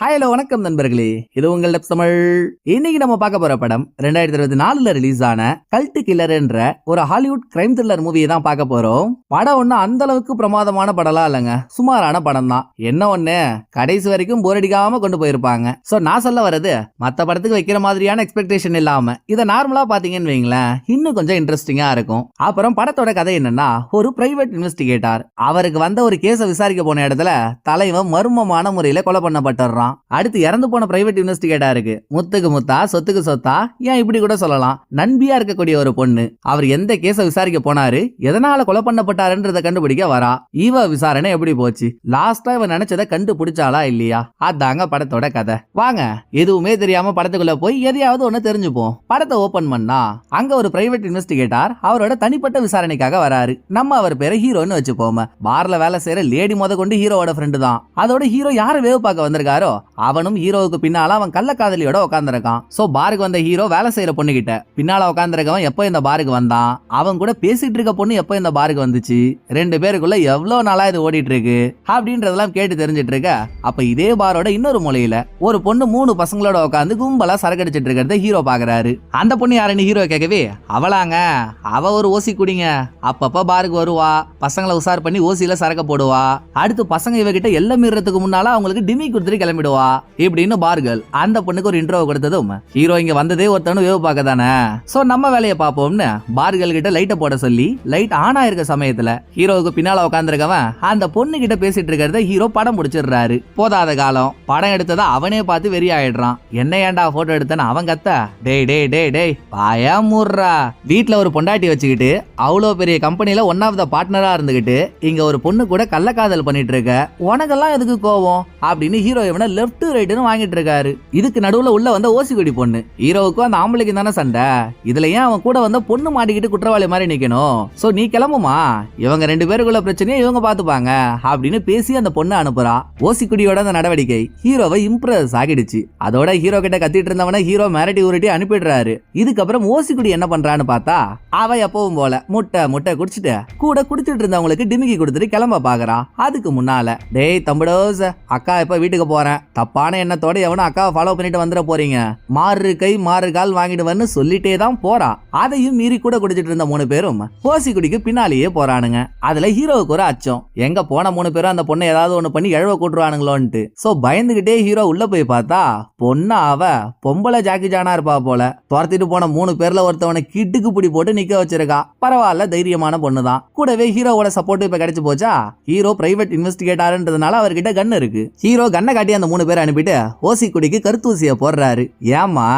Hi hello வணக்கம் நண்பர்களே. இது உங்கள் தமிழ். இன்னைக்கு நம்ம பார்க்க போற படம் ரெண்டாயிரத்தி இருபத்தி நாலுல ரிலீஸ் ஆன கல்ட்டு கில்லர் என்ற ஒரு ஹாலிவுட் கிரைம் த்ரில்லர் மூவியை தான் பார்க்க போறோம். படம் ஒன்றும் அந்த அளவுக்கு பிரமாதமான படம்லாம் இல்லைங்க. சுமாரான படம் தான். என்ன ஒண்ணு? கடைசி வரைக்கும் போர் அடிக்காம கொண்டு போயிருப்பாங்க. ஸோ நான் சொல்ல வர்றது மற்ற படத்துக்கு வைக்கிற மாதிரியான எக்ஸ்பெக்டேஷன் இல்லாம இதை நார்மலா பாத்தீங்கன்னு வைங்களேன் இன்னும் கொஞ்சம் இன்ட்ரெஸ்டிங்கா இருக்கும். அப்புறம் படத்தோட கதை என்னன்னா ஒரு பிரைவேட் இன்வெஸ்டிகேட்டர் அவருக்கு வந்த ஒரு கேஸை விசாரிக்க போன இடத்துல தலைவன் மர்மமான முறையில கொலை பண்ணப்பட்டுறான். அடுத்து இறந்து போன பிரைவேட் இன்வெஸ்டிகேட்டருக்கு முத்துக்கு முத்தா சொத்துக்கு சொத்தா ஏன் இப்படி கூட சொல்லலாம். நண்பியா இருக்கக்கூடிய ஒரு பொண்ணு. அவர் எந்த கேஸை விசாரிக்க போனாரு? எதனால கொலை பண்ணப்பட்டாருன்றத கண்டுபிடிக்க வரா. இவ விசாரணை எப்படி போச்சு? லாஸ்டா இவ நினைச்சதை கண்டுபிடிச்சாளா இல்லையா? அதாங்க படத்தோட கதை. வாங்க எதுவுமே தெரியாம படத்துக்குள்ள போய் எதையாவது ஒண்ணு தெரிஞ்சுப்போம். படத்தை ஓபன் பண்ணா அங்க ஒரு பிரைவேட் இன்வெஸ்டிகேட்டார் அவரோட தனிப்பட்ட விசாரணைக்காக வராரு. நம்ம அவர் பேரை ஹீரோன்னு வச்சுப்போம். பார்ல வேலை செய்யற லேடி முத கொண்டு ஹீரோவோட ஃப்ரெண்டு தான். அதோட ஹீரோ யார வேவு பார்க்க வந்திருக்காரோ அவனும் ஹீரோவுக்கு பின்னால அவன் கள்ளக்காதலியோட உட்காந்துருக்கான் சோ பாருக்கு வந்த ஹீரோ வேலை செய்யற பொண்ணு கிட்ட பின்னால உட்காந்துருக்கவன் எப்போ இந்த பாருக்கு வந்தான்? அவன் கூட பேசிட்டு இருக்க பொண்ணு எப்போ இந்த பாருக்கு வந்துச்சு? ரெண்டு பேருக்குள்ள எவ்வளவு நாளா இது ஓடிட்டு இருக்கு அப்படின்றதெல்லாம் கேட்டு தெரிஞ்சிட்டு இருக்க அப்ப இதே பாரோட இன்னொரு மூலையில ஒரு பொண்ணு மூணு பசங்களோட உட்காந்து கும்பலா சரக்கு அடிச்சிட்டு இருக்கிறத ஹீரோ பாக்குறாரு. அந்த பொண்ணு யாருன்னு ஹீரோ கேட்கவே அவளாங்க அவ ஒரு ஓசி குடிங்க. அப்பப்ப பாருக்கு வருவா பசங்களை உசார் பண்ணி ஓசியில சரக்க போடுவா. அடுத்து பசங்க இவகிட்ட எல்லாம் மீறதுக்கு முன்னால அவங்களுக்கு டிமி கொடுத்துட்டு விடுவா? இப்படின்னு பார்கள் அந்த பொண்ணுக்கு ஒரு இன்ட்ரோ கொடுத்ததும் ஹீரோ இங்க வந்ததே ஒருத்தனு வேவு பார்க்க தானே சோ நம்ம வேலையை பார்ப்போம்னு பார்கள் கிட்ட லைட்டை போட சொல்லி லைட் ஆன் ஆயிருக்க சமயத்துல ஹீரோவுக்கு பின்னால உட்காந்துருக்கவன் அந்த பொண்ணு கிட்ட பேசிட்டு இருக்கிறத ஹீரோ படம் முடிச்சிடுறாரு. போதாத காலம். படம் எடுத்ததை அவனே பார்த்து வெறி ஆயிடுறான் என்ன ஏன்டா போட்டோ எடுத்தேன்னு அவன் கத்த? டேய் டேய் டேய் டேய் பாயா மூர்றா. வீட்ல ஒரு பொண்டாட்டி வச்சுக்கிட்டு அவ்வளோ பெரிய கம்பெனில ஒன் ஆஃப் த பார்ட்னரா இருந்துகிட்டு இங்க ஒரு பொண்ணு கூட கள்ளக்காதல் பண்ணிட்டு இருக்க. உனக்கெல்லாம் எதுக்கு கோவம்? அப்படின்னு ஹீரோ இவனை லெஃப்ட் ரைட்டுன்னு வாங்கிட்டு இருக்காரு. இதுக்கு நடுவுல உள்ள வந்த ஓசிக்குடி பொண்ணு. ஹீரோவுக்கும் அந்த ஆம்பளைக்கு தானே சண்டை. இதுல ஏன் அவன் கூட வந்த பொண்ணு மாட்டிக்கிட்டு குற்றவாளி மாதிரி நிக்கணும்? சோ நீ கிளம்புமா? இவங்க ரெண்டு பேருக்குள்ள பிரச்சனையை இவங்க பாத்துப்பாங்க அப்படின்னு பேசி அந்த பொண்ணை அனுப்புறா. ஓசிக்குடியோட அந்த நடவடிக்கை ஹீரோவை இம்ப்ரெஸ் ஆகிடுச்சு. அதோட ஹீரோ கிட்ட கத்திட்டு இருந்தவன ஹீரோ மிரட்டி உருட்டி அனுப்பிடுறாரு. இதுக்கப்புறம் ஓசிக்குடி என்ன பண்றான்னு பார்த்தா அவ எப்பவும் போல முட்டை முட்டை குடிச்சிட்டு கூட குடிச்சிட்டு இருந்தவங்களுக்கு டிமிக்கி கொடுத்துட்டு கிளம்ப பாக்குறா. அதுக்கு முன்னால டேய் தம்புடோஸ் அக்கா இப்ப வீட்டுக்கு போறேன்? தப்பான எண்ணத்தோட எவனும் அக்காவை ஃபாலோ பண்ணிட்டு வந்துட போறீங்க. மாறு கை மாறு கால் வாங்கிடுவேன்னு சொல்லிட்டே தான் போறான் அதையும் மீறி கூட குடிச்சிட்டு இருந்த மூணு பேரும் ஓசிக்குடிக்கு பின்னாலேயே போறானுங்க. அதுல ஹீரோவுக்கு ஒரு அச்சம். எங்க போன மூணு பேரும் அந்த பொண்ணை ஏதாவது ஒண்ணு பண்ணி எழவ கூட்டுருவானுங்களோன்ட்டு. சோ பயந்துகிட்டே ஹீரோ உள்ள போய் பார்த்தா பொண்ணா அவ பொம்பளை ஜாக்கி ஜானா இருப்பா போல. துரத்திட்டு போன மூணு பேர்ல ஒருத்தவனை கிட்டுக்கு பிடி போட்டு நிக்க வச்சிருக்கா. பரவாயில்ல தைரியமான பொண்ணு தான் கூடவே ஹீரோவோட சப்போர்ட் இப்ப கிடைச்சு போச்சா? ஹீரோ பிரைவேட் இன்வெஸ்டிகேட்டர்ன்றதுனால அவர்கிட்ட கன் இருக்கு. ஹீரோ கண்ணை காட்டி அந்த மூணு பேரை அனுப்பிட்டு ஓசி குடிக்கு கருத்தூசிய போடுறாரு. ஏமா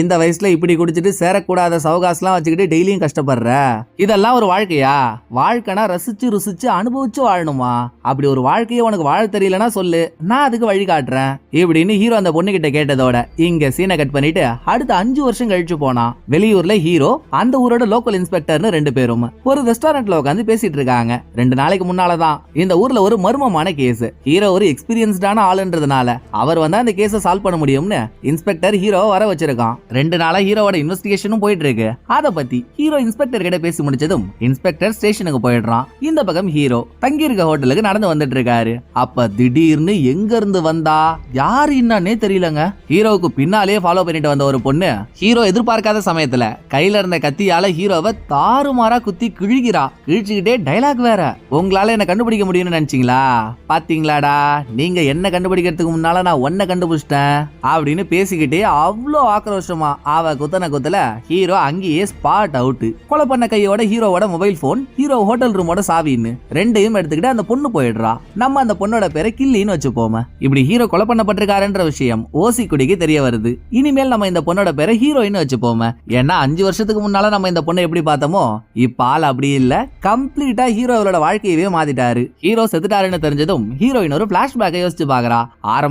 இந்த வயசுல இப்படி குடிச்சிட்டு சேரக்கூடாத சவகாசெல்லாம் வச்சுக்கிட்டு டெய்லியும் கஷ்டப்படுற? இதெல்லாம் ஒரு வாழ்க்கையா? வாழ்க்கைனா ரசிச்சு ருசிச்சு அனுபவிச்சு வாழணுமா? அப்படி ஒரு வாழ்க்கையை உனக்கு வாழ தெரியலனா சொல்லு. நான் அதுக்கு வழி காட்டுறேன். இப்படின்னு ஹீரோ அந்த பொண்ணு கிட்ட கேட்டதோட இங்க சீனை கட் பண்ணிட்டு அடுத்த அஞ்சு வருஷம் கழிச்சு போனான் வெளியூர்ல ஹீரோ அந்த ஊரோட லோக்கல் இன்ஸ்பெக்டர்னு ரெண்டு பேரும். ஒரு ரெஸ்டாரண்ட்ல உட்காந்து பேசிட்டு இருக்காங்க. ரெண்டு நாளைக்கு முன்னாலதான் இந்த ஊர்ல ஒரு மர்மமான கேஸ். ஹீரோ ஒரு எக்ஸ்பீரியன்ஸ்டான ஆளுன்றதுனால அவர் வந்தா அந்த கேஸை சால்வ் பண்ண முடியும்னு இன்ஸ்பெக்டர் ஹீரோவை வர வச்சிருக்கான். ரெண்டு நாளா ஹீரோவோட இன்வெஸ்டிகேஷனும் போயிட்டு இருக்கு அத பத்தி ஹீரோ இன்ஸ்பெக்டர் கிட்ட பேசி முடிச்சதும் இன்ஸ்பெக்டர் ஸ்டேஷனுக்கு போயிடுறான். இந்த பக்கம் ஹீரோ தங்கி இருக்க ஹோட்டலுக்கு நடந்து வந்துட்டு இருக்காரு அப்ப திடீர்னு எங்க இருந்து வந்தா? யாரு என்னன்னே தெரியலங்க. ஹீரோவுக்கு பின்னாலே ஃபாலோ பண்ணிட்டு வந்த ஒரு பொண்ணு ஹீரோ எதிர்பார்க்காத சமயத்துல கையில இருந்த கத்தியால ஹீரோவை தாறுமாறா குத்தி கிழிகிறா கிழிச்சுக்கிட்டே டைலாக் வேற. உங்களால என்ன கண்டுபிடிக்க முடியும்னு நினைச்சீங்களா? பாத்தீங்களாடா? நீங்க என்ன கண்டுபிடிக்கிறதுக்கு உன்னால நான் ஒன்ன கண்டுபிடிச்சிட்டேன் அப்படின்னு பேசிக்கிட்டே அவ்வளோ ஆக்ரோஷமா அவ குத்தன குத்தல ஹீரோ அங்கேயே ஸ்பாட் அவுட் கொலை பண்ண கையோட ஹீரோவோட மொபைல் போன் ஹீரோ ஹோட்டல் ரூமோட சாவின்னு ரெண்டையும் எடுத்துக்கிட்டு அந்த பொண்ணு போயிடுறா. நம்ம அந்த பொண்ணோட பேரை கில்லின்னு வச்சுப்போம. இப்படி ஹீரோ கொலை பண்ணப்பட்டிருக்காருன்ற விஷயம் ஓசி குடிக்கு தெரிய வருது. இனிமேல் நம்ம இந்த பொண்ணோட பேரை ஹீரோயின்னு வச்சுப்போம. ஏன்னா அஞ்சு வருஷத்துக்கு முன்னால நம்ம இந்த பொண்ணை எப்படி பார்த்தோமோ இப்ப ஆள் அப்படி இல்ல. கம்ப்ளீட்டா ஹீரோ வாழ்க்கையவே மாத்திட்டாரு. ஹீரோ செத்துட்டாருன்னு தெரிஞ்சதும் ஹீரோயின் ஒரு பிளாஷ்பேக்கை யோசிச்சு பாக்குறா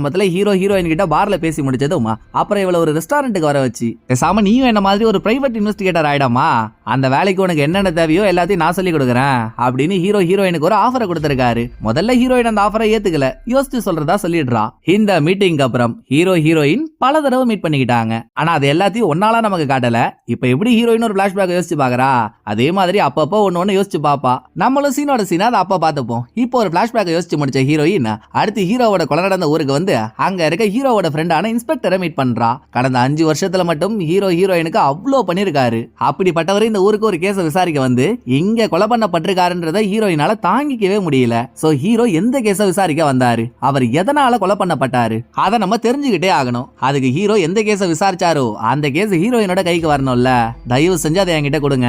ஆரம்பத்துல ஹீரோ ஹீரோயின் கிட்ட பார்ல பேசி முடிச்சதும் அப்புறம் இவ்வளவு ஒரு ரெஸ்டாரண்ட்டுக்கு வர வச்சு பேசாம நீயும் என்ன மாதிரி ஒரு பிரைவேட் இன்வெஸ்டிகேட்டர் ஆயிடாமா? அந்த வேலைக்கு உனக்கு என்னென்ன தேவையோ எல்லாத்தையும் நான் சொல்லி கொடுக்குறேன் அப்படின்னு ஹீரோ ஹீரோயினுக்கு ஒரு ஆஃபரை கொடுத்துருக்காரு. முதல்ல ஹீரோயின் அந்த ஆஃபரை ஏத்துக்கல. யோசிச்சு சொல்றதா சொல்லிடுறா. இந்த மீட்டிங்க்கு அப்புறம் ஹீரோ ஹீரோயின் பல தடவை மீட் பண்ணிக்கிட்டாங்க. ஆனா அது எல்லாத்தையும் ஒன்னால நமக்கு காட்டல. இப்ப எப்படி ஹீரோயின் ஒரு பிளாஷ்பேக் யோசிச்சு பாக்குறா? அதே மாதிரி அப்பப்போ ஒன்னு ஒன்னு யோசிச்சு பாப்பா. நம்மளும் சீனோட சீனா அதை அப்ப பார்த்துப்போம். இப்போ ஒரு பிளாஷ்பேக் யோசிச்சு முடிச்ச ஹீரோயின் அடுத்து ஹீரோவோட கொலை நடந்த ஊருக்கு வந்து வந்து அங்க இருக்க ஹீரோவோட ஃப்ரெண்டான இன்ஸ்பெக்டரை மீட் பண்றா. கடந்த அஞ்சு வருஷத்துல மட்டும் ஹீரோ ஹீரோயினுக்கு அவ்வளோ பண்ணிருக்காரு. அப்படிப்பட்டவர் இந்த ஊருக்கு ஒரு கேஸை விசாரிக்க வந்து இங்க கொலை பண்ணப்பட்டிருக்காருன்றத ஹீரோயினால தாங்கிக்கவே முடியல. சோ ஹீரோ எந்த கேஸை விசாரிக்க வந்தாரு? அவர் எதனால கொலை பண்ணப்பட்டாரு? அதை நம்ம தெரிஞ்சுக்கிட்டே ஆகணும். அதுக்கு ஹீரோ எந்த கேஸை விசாரிச்சாரோ அந்த கேஸ் ஹீரோயினோட கைக்கு வரணும்ல. தயவு செஞ்சு அதை என்கிட்ட கொடுங்க.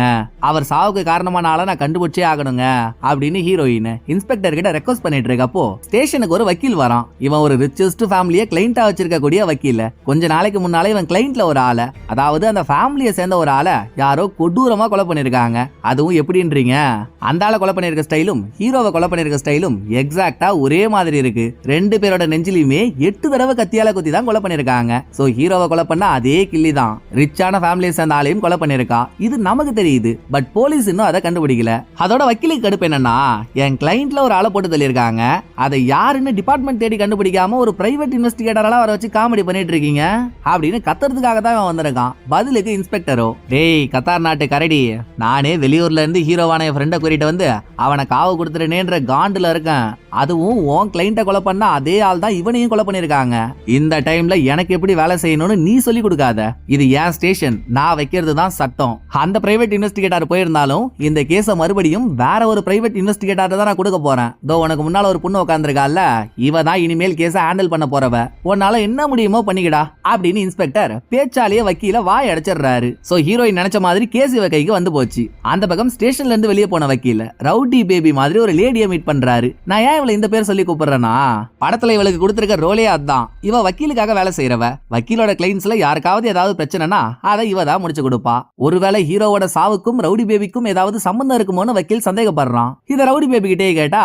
அவர் சாவுக்கு காரணமான ஆளை நான் கண்டுபிடிச்சே ஆகணுங்க அப்படின்னு ஹீரோயின் இன்ஸ்பெக்டர் கிட்ட ரெக்வஸ்ட் பண்ணிட்டு இருக்கப்போ ஸ்டேஷனுக்கு ஒரு வக்கீல் வரான். இவன் ஒரு செஸ்ட் ஃபேமிலியை கிளைண்டா வச்சிருக்க கூடிய வக்கீல். கொஞ்ச நாளைக்கு முன்னாலே இவன் கிளைண்ட்ல ஒரு ஆளை. அதாவது அந்த ஃபேமிலியை சேர்ந்த ஒரு ஆளை யாரோ கொடூரமா கொலை பண்ணிருக்காங்க. அதுவும் எப்படின்றீங்க? அந்த ஆளை கொலை பண்ணிருக்க ஸ்டைலும் ஹீரோவை கொலை பண்ணிருக்க ஸ்டைலும் எக்ஸாக்டா ஒரே மாதிரி இருக்கு. ரெண்டு பேரோட நெஞ்சிலையுமே எட்டு தடவை கத்தியால குத்தி தான் கொலை பண்ணிருக்காங்க. சோ ஹீரோவை கொலை பண்ண அதே கில்லி தான். ரிச்சான ஃபேமிலியை சேர்ந்த ஆளையும் கொலை பண்ணிருக்கா? இது நமக்கு தெரியுது. பட் போலீஸ் இன்னும் அதை கண்டுபிடிக்கல. அதோட வக்கீலுக்கு கடுப்பு என்னன்னா என் கிளைண்ட்ல ஒரு ஆளை போட்டு தள்ளியிருக்காங்க. அதை யாருன்னு டிபார்ட்மெண்ட் தேடி கண்டுபிடிக்காம ஒரு பிரைவேட் இன்வெஸ்டிகேட்டரெல்லாம் வர வச்சு காமெடி பண்ணிட்டு இருக்கீங்க அப்படின்னு கத்துறதுக்காக தான் அவன் வந்திருக்கான். பதிலுக்கு இன்ஸ்பெக்டரோ டேய் கத்தார் நாட்டு கரடி நானே வெளியூர்ல இருந்து ஹீரோவான என் ஃப்ரெண்டை கூட்டிட்டு வந்து அவனை காவு கொடுத்துருனேன்ற காண்டுல இருக்கேன். அதுவும் உன் கிளைண்ட்டை கொலை பண்ண அதே ஆள் தான் இவனையும் கொலை பண்ணிருக்காங்க இந்த டைம்ல எனக்கு எப்படி வேலை செய்யணும்னு நீ சொல்லி கொடுக்காத. இது என் ஸ்டேஷன் நான் வைக்கிறது தான் சட்டம். அந்த பிரைவேட் இன்வெஸ்டிகேட்டர் போயிருந்தாலும் இந்த கேஸை மறுபடியும் வேற ஒரு பிரைவேட் இன்வெஸ்டிகேட்டர் தான் நான் கொடுக்க போறேன். தோ உனக்கு முன்னால ஒரு பொண்ணு உட்காந்துருக்கால இவ தான் இனிமேல் கேஸை ஹேண்டில் பண்ண போறவ உன்னால என்ன முடியுமோ பண்ணிக்கடா அப்படின்னு இன்ஸ்பெக்டர் பேச்சாலேயே வக்கீல வாய் அடைச்சிடுறாரு. சோ ஹீரோயின் நினைச்ச மாதிரி கேசி கைக்கு வந்து போச்சு. அந்த பக்கம் ஸ்டேஷன்ல இருந்து வெளியே போன வக்கீல ரவுடி பேபி மாதிரி ஒரு லேடியை மீட் பண்றாரு. நான் ஏன் இவளை இந்த பேர் சொல்லி கூப்பிடுறேனா படத்துல இவளுக்கு கொடுத்திருக்க ரோலே அதான். இவ வக்கீலுக்காக வேலை செய்யறவ வக்கீலோட கிளைண்ட்ஸ்ல யாருக்காவது ஏதாவது பிரச்சனைனா அதை இவ தான் முடிச்சு கொடுப்பா. ஒருவேளை ஹீரோவோட சாவுக்கும் ரவுடி பேபிக்கும் ஏதாவது சம்பந்தம் இருக்குமோன்னு வக்கீல் சந்தேகப்படுறான். இத ரவுடி பேபி கிட்டே கேட்டா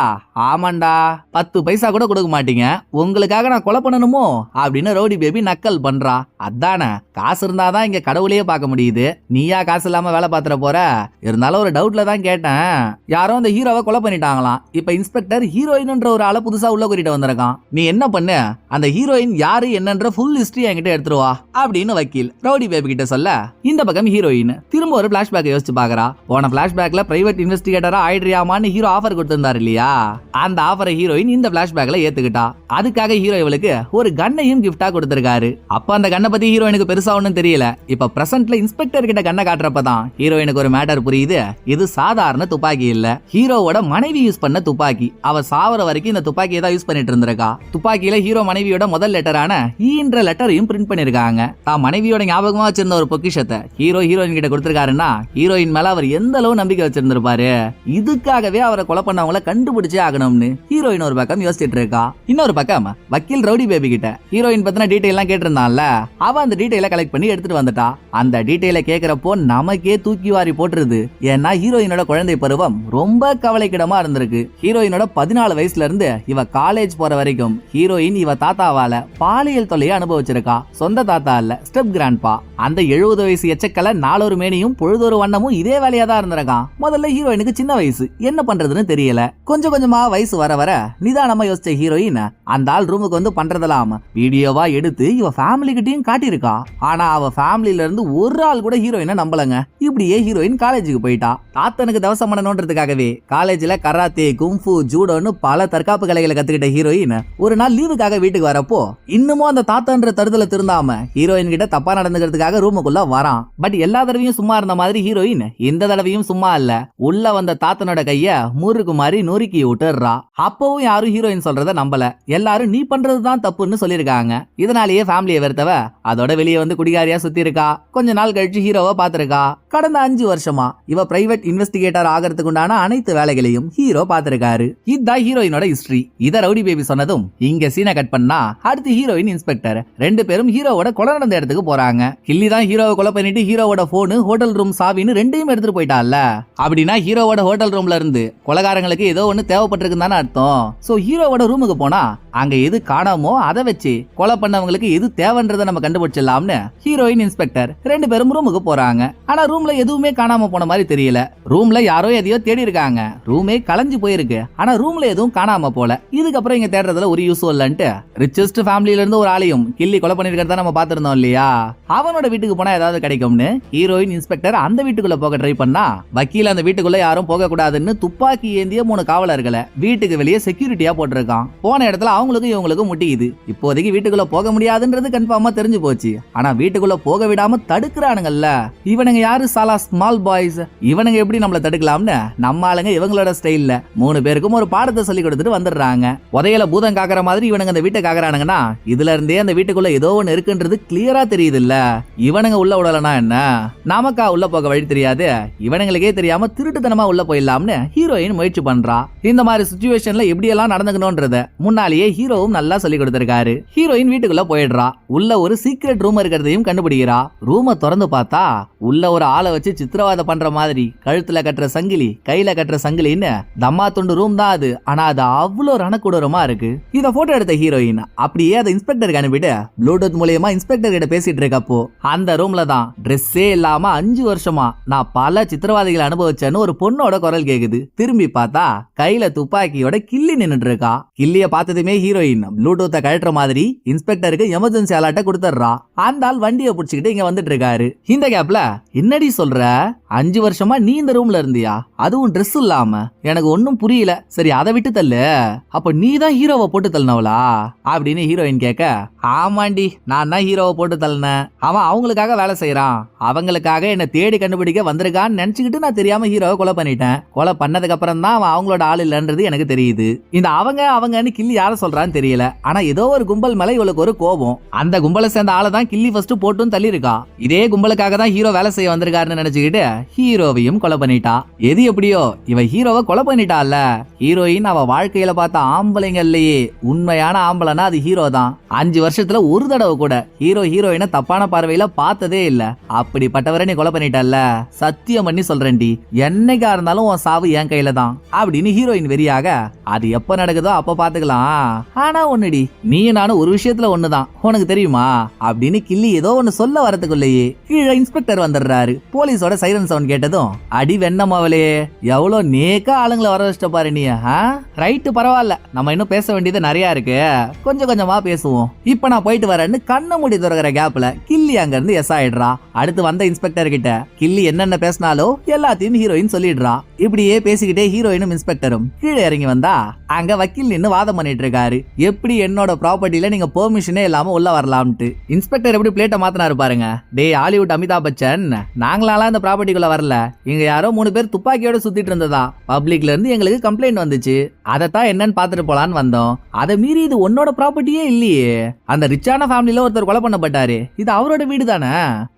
ஆமாண்டா பத்து பைசா கூட கொடுக்க மாட்டீங்க. உங்களுக்காக நான் கொலை பண்ணணுமோ? அப்படின்னு ரவுடி பேபி நக்கல் பண்றா. அதானே காசு இருந்தாதான் இங்க கடவுளையே பார்க்க முடியுது. நீயா காசு இல்லாம வேலை பாத்துற போற? இருந்தாலும் ஒரு டவுட்ல தான் கேட்டேன். யாரோ அந்த ஹீரோவை கொலை பண்ணிட்டாங்களாம். இப்ப இன்ஸ்பெக்டர் ஹீரோயின்ன்ற ஒரு ஆளை புதுசா உள்ள கூட்டிட்டு வந்திருக்கான். நீ என்ன பண்ணு? அந்த ஹீரோயின் யாரு என்னன்ற ஃபுல் ஹிஸ்டரி என்கிட்ட எடுத்துருவா. அப்படின்னு வக்கீல் ரவுடி பேபி கிட்ட சொல்ல இந்த பக்கம் ஹீரோயின். திரும்ப ஒரு பிளாஷ்பேக் யோசிச்சு பாக்குறா. போன பிளாஷ்பேக்ல பிரைவேட் இன்வெஸ்டிகேட்டரா ஆயிடுறியாமான்னு ஹீரோ ஆஃபர் கொடுத்திருந்தாரு இல்லையா? அந்த ஆஃபரை ஹீரோயின் இந்த பிளாஷ்பேக்ல ஏத்துக்கிட்டா. அதுக்காக ஹீரோ இவளுக்கு ஒரு கண்ணையும் கிஃப்டா கொடுத்திருக்காரு. அப்ப அந்த கண்ணை பத்தி ஹீரோயினுக்கு பெருசா ஒண்ணும் தெரியல. இப்ப பிரசன்ட்ல இன்ஸ்பெக்டர் கிட்ட கண்ணை காட்டுறப்பதான் ஹீரோயினுக்கு ஒரு மேட்டர் புரியுது. இது சாதாரண துப்பாக்கி இல்ல. ஹீரோவோட மனைவி யூஸ் பண்ண துப்பாக்கி. அவ சாவர வரைக்கும் இந்த துப்பாக்கியை தான் யூஸ் பண்ணிட்டு இருந்திருக்கா. துப்பாக்கியில ஹீரோ மனைவியோட முதல் லெட்டரான ஈன்ற லெட்டரையும் பிரிண்ட் பண்ணிருக்காங்க. தான் மனைவியோட ஞாபகமா வச்சிருந்த ஒரு பொக்கிஷத்தை ஹீரோ ஹீரோயின் கிட்ட கொடுத்திருக்காருன்னா ஹீரோயின் மேல அவர் எந்த அளவு நம்பிக்கை வச்சிருந்திருப்பாரு? இதுக்காகவே அவரை கொலை பண்ணவங்கள கண்டுபிடிச்சே ஆகணும்னு ஹீரோயின் ஒரு பக்கம் யோசிச்சுட்டு இருக்கா. இன்னொரு பக்கம் வக்கீல் ரவுடி பேபி கிட்ட. ஹீரோயின் பத்தின டீடைல் எல்லாம் கேட்டிருந்தான்ல. அவ அந்த டீடைல கலெக்ட் பண்ணி எடுத்துட்டு வந்துட்டா. அந்த டீடைல கேக்குறப்போ நமக்கே தூக்கி வாரி போட்டுருது. ஏன்னா ஹீரோயினோட குழந்தை பருவம் ரொம்ப கவலைக்கிடமா இருந்திருக்கு. ஹீரோயினோட பதினாலு வயசுல இருந்து இவ காலேஜ் போற வரைக்கும் ஹீரோயின் இவ தாத்தாவால பாலியல் தொல்லையை அனுபவிச்சிருக்கா. சொந்த தாத்தா இல்ல ஸ்டெப் கிராண்ட்பா அந்த எழுபது வயசு எச்சக்கல நாளொரு மேனியும் பொழுதொரு வண்ணமும் இதே வேலையா தான் இருந்திருக்கான். முதல்ல ஹீரோயினுக்கு சின்ன வயசு. என்ன பண்றதுன்னு தெரியல. கொஞ்சம் கொஞ்சமா வயசு வர வர நிதானமா யோசிச்ச ஹீரோயின் அந்த ஆள் ரூமுக்கு வந்து பண்றதெல்லாம் வீடியோவா எடுத்து இவ ஃபேமிலி கிட்டயும் காட்டியிருக்கா. ஆனா அவ ஃபேமிலில இருந்து ஒரு ஆள் கூட ஹீரோயினை நம்பலங்க. இப்படியே ஹீரோயின் காலேஜுக்கு போயிட்டா. தாத்தனுக்கு தவசம் பண்ணணுன்றதுக்காகவே காலேஜ்ல கராத்தே கும்ஃபு ஜூடோன்னு பல தற்காப்பு கலைகளை கத்துக்கிட்ட ஹீரோயின் ஒரு நாள் லீவுக்காக வீட்டுக்கு வரப்போ இன்னமும் அந்த தாத்தன்ற தருதல திருந்தாம ஹீரோயின் கிட்ட தப்பா நடந்துக்கிறதுக்காக ரூமுக்குள்ள வரான். பட் எல்லா தடவையும் சும்மா இருந்த மாதிரி ஹீரோயின் இந்த தடவையும் சும்மா இல்ல. உள்ள வந்த தாத்தனோட கைய முறுக்கு மாதிரி நொறுக்கி விட்டுறா அப்பவும் யாரும் ஹீரோயின் சொல்றத நம்பல. எல்லாரும் நீ பண்ற பண்றதுதான் தப்புன்னு சொல்லியிருக்காங்க. இதனாலேயே ஃபேமிலியை வெறுத்தவ அதோட வெளியே வந்து குடிகாரியா சுத்தி இருக்கா கொஞ்ச நாள் கழிச்சு ஹீரோவை பார்த்திருக்கா. கடந்த அஞ்சு வருஷமா இவ பிரைவேட் இன்வெஸ்டிகேட்டர் ஆகிறதுக்கு உண்டான அனைத்து வேலைகளையும் ஹீரோ பார்த்திருக்காரு. இதுதான் ஹீரோயினோட ஹிஸ்டரி இத ரவுடி பேபி சொன்னதும் இங்க சீனை கட் பண்ணா அடுத்து ஹீரோயின் இன்ஸ்பெக்டர் ரெண்டு பேரும் ஹீரோவோட கொலை நடந்த இடத்துக்கு போறாங்க. கில்லி தான் ஹீரோவை கொலை பண்ணிட்டு ஹீரோவோட போனு ஹோட்டல் ரூம் சாவின்னு ரெண்டையும் எடுத்துட்டு போயிட்டால அப்படின்னா ஹீரோவோட ஹோட்டல் ரூம்ல இருந்து கொலகாரங்களுக்கு ஏதோ ஒன்னு தேவைப்பட்டிருக்குன்னு தானே அர்த்தம். சோ ஹீரோவோட ரூமுக்கு போனா அங்க எது காணாமோ அதை வச்சு கொலை பண்ணவங்களுக்கு எது தேவைன்றதை நம்ம கண்டுபிடிச்சிடலாம்னு ஹீரோயின் இன்ஸ்பெக்டர் ரெண்டு பேரும் ரூமுக்கு போறாங்க. ஆனா ரூம்ல எதுவுமே காணாம போன மாதிரி தெரியல. ரூம்ல யாரோ எதையோ தேடி இருக்காங்க. ரூமே கலைஞ்சு போயிருக்கு. ஆனா ரூம்ல எதுவும் காணாம போல. இதுக்கப்புறம் இங்க தேடுறதுல ஒரு யூஸ் இல்லன்ட்டு ரிச்சஸ்ட் ஃபேமிலில இருந்து ஒரு ஆளையும் கில்லி கொலை பண்ணிருக்கிறத நம்ம பாத்திருந்தோம் இல்லையா? அவனோட வீட்டுக்கு போனா ஏதாவது கிடைக்கும்னு ஹீரோயின் இன்ஸ்பெக்டர் அந்த வீட்டுக்குள்ள போக ட்ரை பண்ணா வக்கீல் அந்த வீட்டுக்குள்ள யாரும் போக கூடாதுன்னு துப்பாக்கி ஏந்திய மூணு காவலர்களை வீட்டுக்கு வெளியே செக்யூரிட்டியா போட்டிருக்கான். போன இடத்துல அவங்களுக்கு இவங்களுக்கு ஹீரோவுக்கு முட்டிக்குது இப்போதைக்கு வீட்டுக்குள்ள போக முடியாதுன்றது கன்ஃபார்மா தெரிஞ்சு போச்சு. ஆனா வீட்டுக்குள்ள போக விடாம தடுக்கிறானுங்கல்ல. இவனுங்க யாரு? சாலா ஸ்மால் பாய்ஸ் இவனுங்க எப்படி நம்மள தடுக்கலாம்னு? நம்ம ஆளுங்க இவங்களோட ஸ்டைல்ல மூணு பேருக்கும் ஒரு பாடத்தை சொல்லி கொடுத்துட்டு வந்துடுறாங்க. உதையில பூதம் காக்குற மாதிரி இவனுங்க அந்த வீட்டை காக்குறானுங்கன்னா இதுல இருந்தே அந்த வீட்டுக்குள்ள ஏதோ ஒன்று இருக்குன்றது கிளியரா தெரியுது இல்ல இவனுங்க உள்ள விடலனா என்ன? நமக்கா உள்ள போக வழி தெரியாது. இவனுங்களுக்கே தெரியாம திருட்டுத்தனமா உள்ள போயிடலாம்னு ஹீரோயின் முயற்சி பண்றா. இந்த மாதிரி சுச்சுவேஷன்ல எப்படி எல்லாம் நடந்துக்கணும்ன்றத முன்னாலேயே ஹீரோவும் நல்லா சொல்லி கொடுத்திருக்காரு. ஹீரோயின் வீட்டுக்குள்ள போயிடுறா. உள்ள ஒரு சீக்ரெட் ரூம் இருக்கிறதையும் கண்டுபிடிக்கிறா. ரூமை திறந்து பார்த்தா உள்ள ஒரு ஆளை வச்சு சித்திரவாதம் பண்ற மாதிரி. கழுத்துல கட்டுற சங்கிலி கையில கட்டுற சங்கிலின்னு தம்மா துண்டு ரூம் தான் அது. ஆனா அது அவ்வளோ ரணக்குடூரமா இருக்கு. இத போட்டோ எடுத்த ஹீரோயின் அப்படியே அதை இன்ஸ்பெக்டருக்கு அனுப்பிட்டு ப்ளூடூத் மூலியமா இன்ஸ்பெக்டர் கிட்ட பேசிட்டு இருக்கப்போ அந்த ரூம்ல தான் ட்ரெஸ்ஸே இல்லாம அஞ்சு வருஷமா நான் பல சித்திரவாதிகளை அனுபவிச்சேன்னு ஒரு பொண்ணோட குரல் கேக்குது. திரும்பி பார்த்தா கையில துப்பாக்கியோட கிள்ளி நின்னுட்டு இருக்கா. கிள்ளிய பார்த்ததுமே ஹீரோயின் ப்ளூடூத்தை கழட்டுற மாதிரி இன்ஸ்பெக்டருக்கு எமர்ஜென்சி அலர்ட்டை கொடுத்துட்றா. அந்த ஆள் வண்டியை பிடிச்சிக்கிட்டு இங்க வந்துட்டு இருக்காரு. இந்த கேப்ல என்னடி சொல்ற? அஞ்சு வருஷமா நீ இந்த ரூம்ல இருந்தியா? அதுவும் ட்ரெஸ் இல்லாம. எனக்கு ஒன்னும் புரியல. சரி அதை விட்டு தள்ளு. அப்ப நீ தான் ஹீரோவை போட்டு தள்ளினவளா? அப்படின்னு ஹீரோயின் கேட்க ஆமாண்டி நான் தான் ஹீரோவை போட்டு தள்ளினேன். அவன் அவங்களுக்காக வேலை செய்யறான் அவங்களுக்காக என்னை தேடி கண்டுபிடிக்க வந்திருக்கான்னு நினைச்சுக்கிட்டு நான் தெரியாம ஹீரோவை கொலை பண்ணிட்டேன். கொலை பண்ணதுக்கு அப்புறம் தான் அவன் அவங்களோட ஆள் இல்லைன்றது எனக்கு தெரியுது. இந்த அவங்க அவங்கன்னு கிள்ளி யாரை சொல்றான்னு தெரியல. ஆனா ஏதோ ஒரு கும்பல் மேல இவளுக்கு ஒரு கோபம். அந்த கும்பலை சேர்ந்த ஆளை தான் கிள்ளி ஃபர்ஸ்ட் போட்டும் தள்ளியிருக்கா. இதே கும்பலுக்காக தான் ஹீரோ வேலை செய்ய வந்திருக்காருன்னு நினைச்சுக்கிட்டு ஹீரோவையும் கொலை பண்ணிட்டா. எது எப்படியோ இவ ஹீரோவை கொலை பண்ணிட்டால. ஹீரோயின் அவ வாழ்க்கையில பார்த்த ஆம்பளைங்க இல்லையே உண்மையான ஆம்பளைனா அது ஹீரோ தான். அஞ்சு வருஷத்துல ஒரு தடவை கூட ஹீரோ ஹீரோயினை தப்பான பார்வையில பார்த்ததே இல்ல. அப்படிப்பட்டவரை நீ கொலை பண்ணிட்டல்ல. சத்தியம் பண்ணி சொல்றேன்டி. என்னைக்கா இருந்தாலும் உன் சாவு என் கையில தான். அப்படின்னு ஹீரோயின் வெறியாக அது எப்ப நடக்குதோ அப்ப பாத்துக்கலாம் ஆனா ஒண்ணுடி நீ நானும் ஒரு விஷயத்துல ஒண்ணுதான். உனக்கு தெரியுமா? அப்படின்னு கிள்ளி ஏதோ ஒண்ணு சொல்ல வரதுக்குள்ளேயே கீழே இன்ஸ்பெக்டர் வந்துடுறாரு. போலீஸோட சைரன் சவுண்ட் கேட்டதும் அடி வெண்ணமாவலே எவ்வளவு நேக்கா ஆளுங்களை வர வச்சிட்ட பாரு நீ ரைட்டு பரவாயில்ல நம்ம இன்னும் பேச வேண்டியது நிறைய இருக்கு. கொஞ்சம் கொஞ்சமா பேசுவோம். இப்ப நான் போயிட்டு வரேன்னு கண்ண மூடி திறக்கிற கேப்ல கிள்ளி அங்க இருந்து எஸ் ஆயிடுறா. அடுத்து வந்த இன்ஸ்பெக்டர் கிட்ட கிள்ளி என்னென்ன பேசினாலும் எல்லாத்தையும் ஹீரோயின் சொல்லிடுறா. இப்படியே பேசிக்கிட்டே ஹீரோயினும் இன்ஸ்பெக்டரும் கீழே இறங்கி வந்தா அங்க வக்கீல் நின்னு வாதம் பண்ணிட்டு இருக்காரு. எப்படி என்னோட ப்ராப்பர்ட்டியில் நீங்க பெர்மிஷனே இல்லாம உள்ள வரலாம்ட்டு இன்ஸ்பெக்டர் எப்படி பிளேட்டை மாத்தினாரு பாருங்க. டே ஹாலிவுட் அமிதாப் பச்சன் நாங்களாலாம் இந்த ப்ராப்பர்ட்டிக்குள்ள வரல. இங்க யாரோ மூணு பேர் துப்பாக்கியோட சுத்திட்டு இருந்ததா. பப்ளிக்ல இருந்து எங்களுக்கு கம்ப்ளைண்ட் வந்துச்சு. அதைத்தான் என்னன்னு பார்த்துட்டு போலான்னு வந்தோம். அதை மீறி இது உன்னோட ப்ராப்பர்ட்டியே இல்லையே. அந்த ரிச்சான ஃபேமிலியில ஒருத்தர் கொலை பண்ணப்பட்டாரு. இது அவரோட வீடு தானே?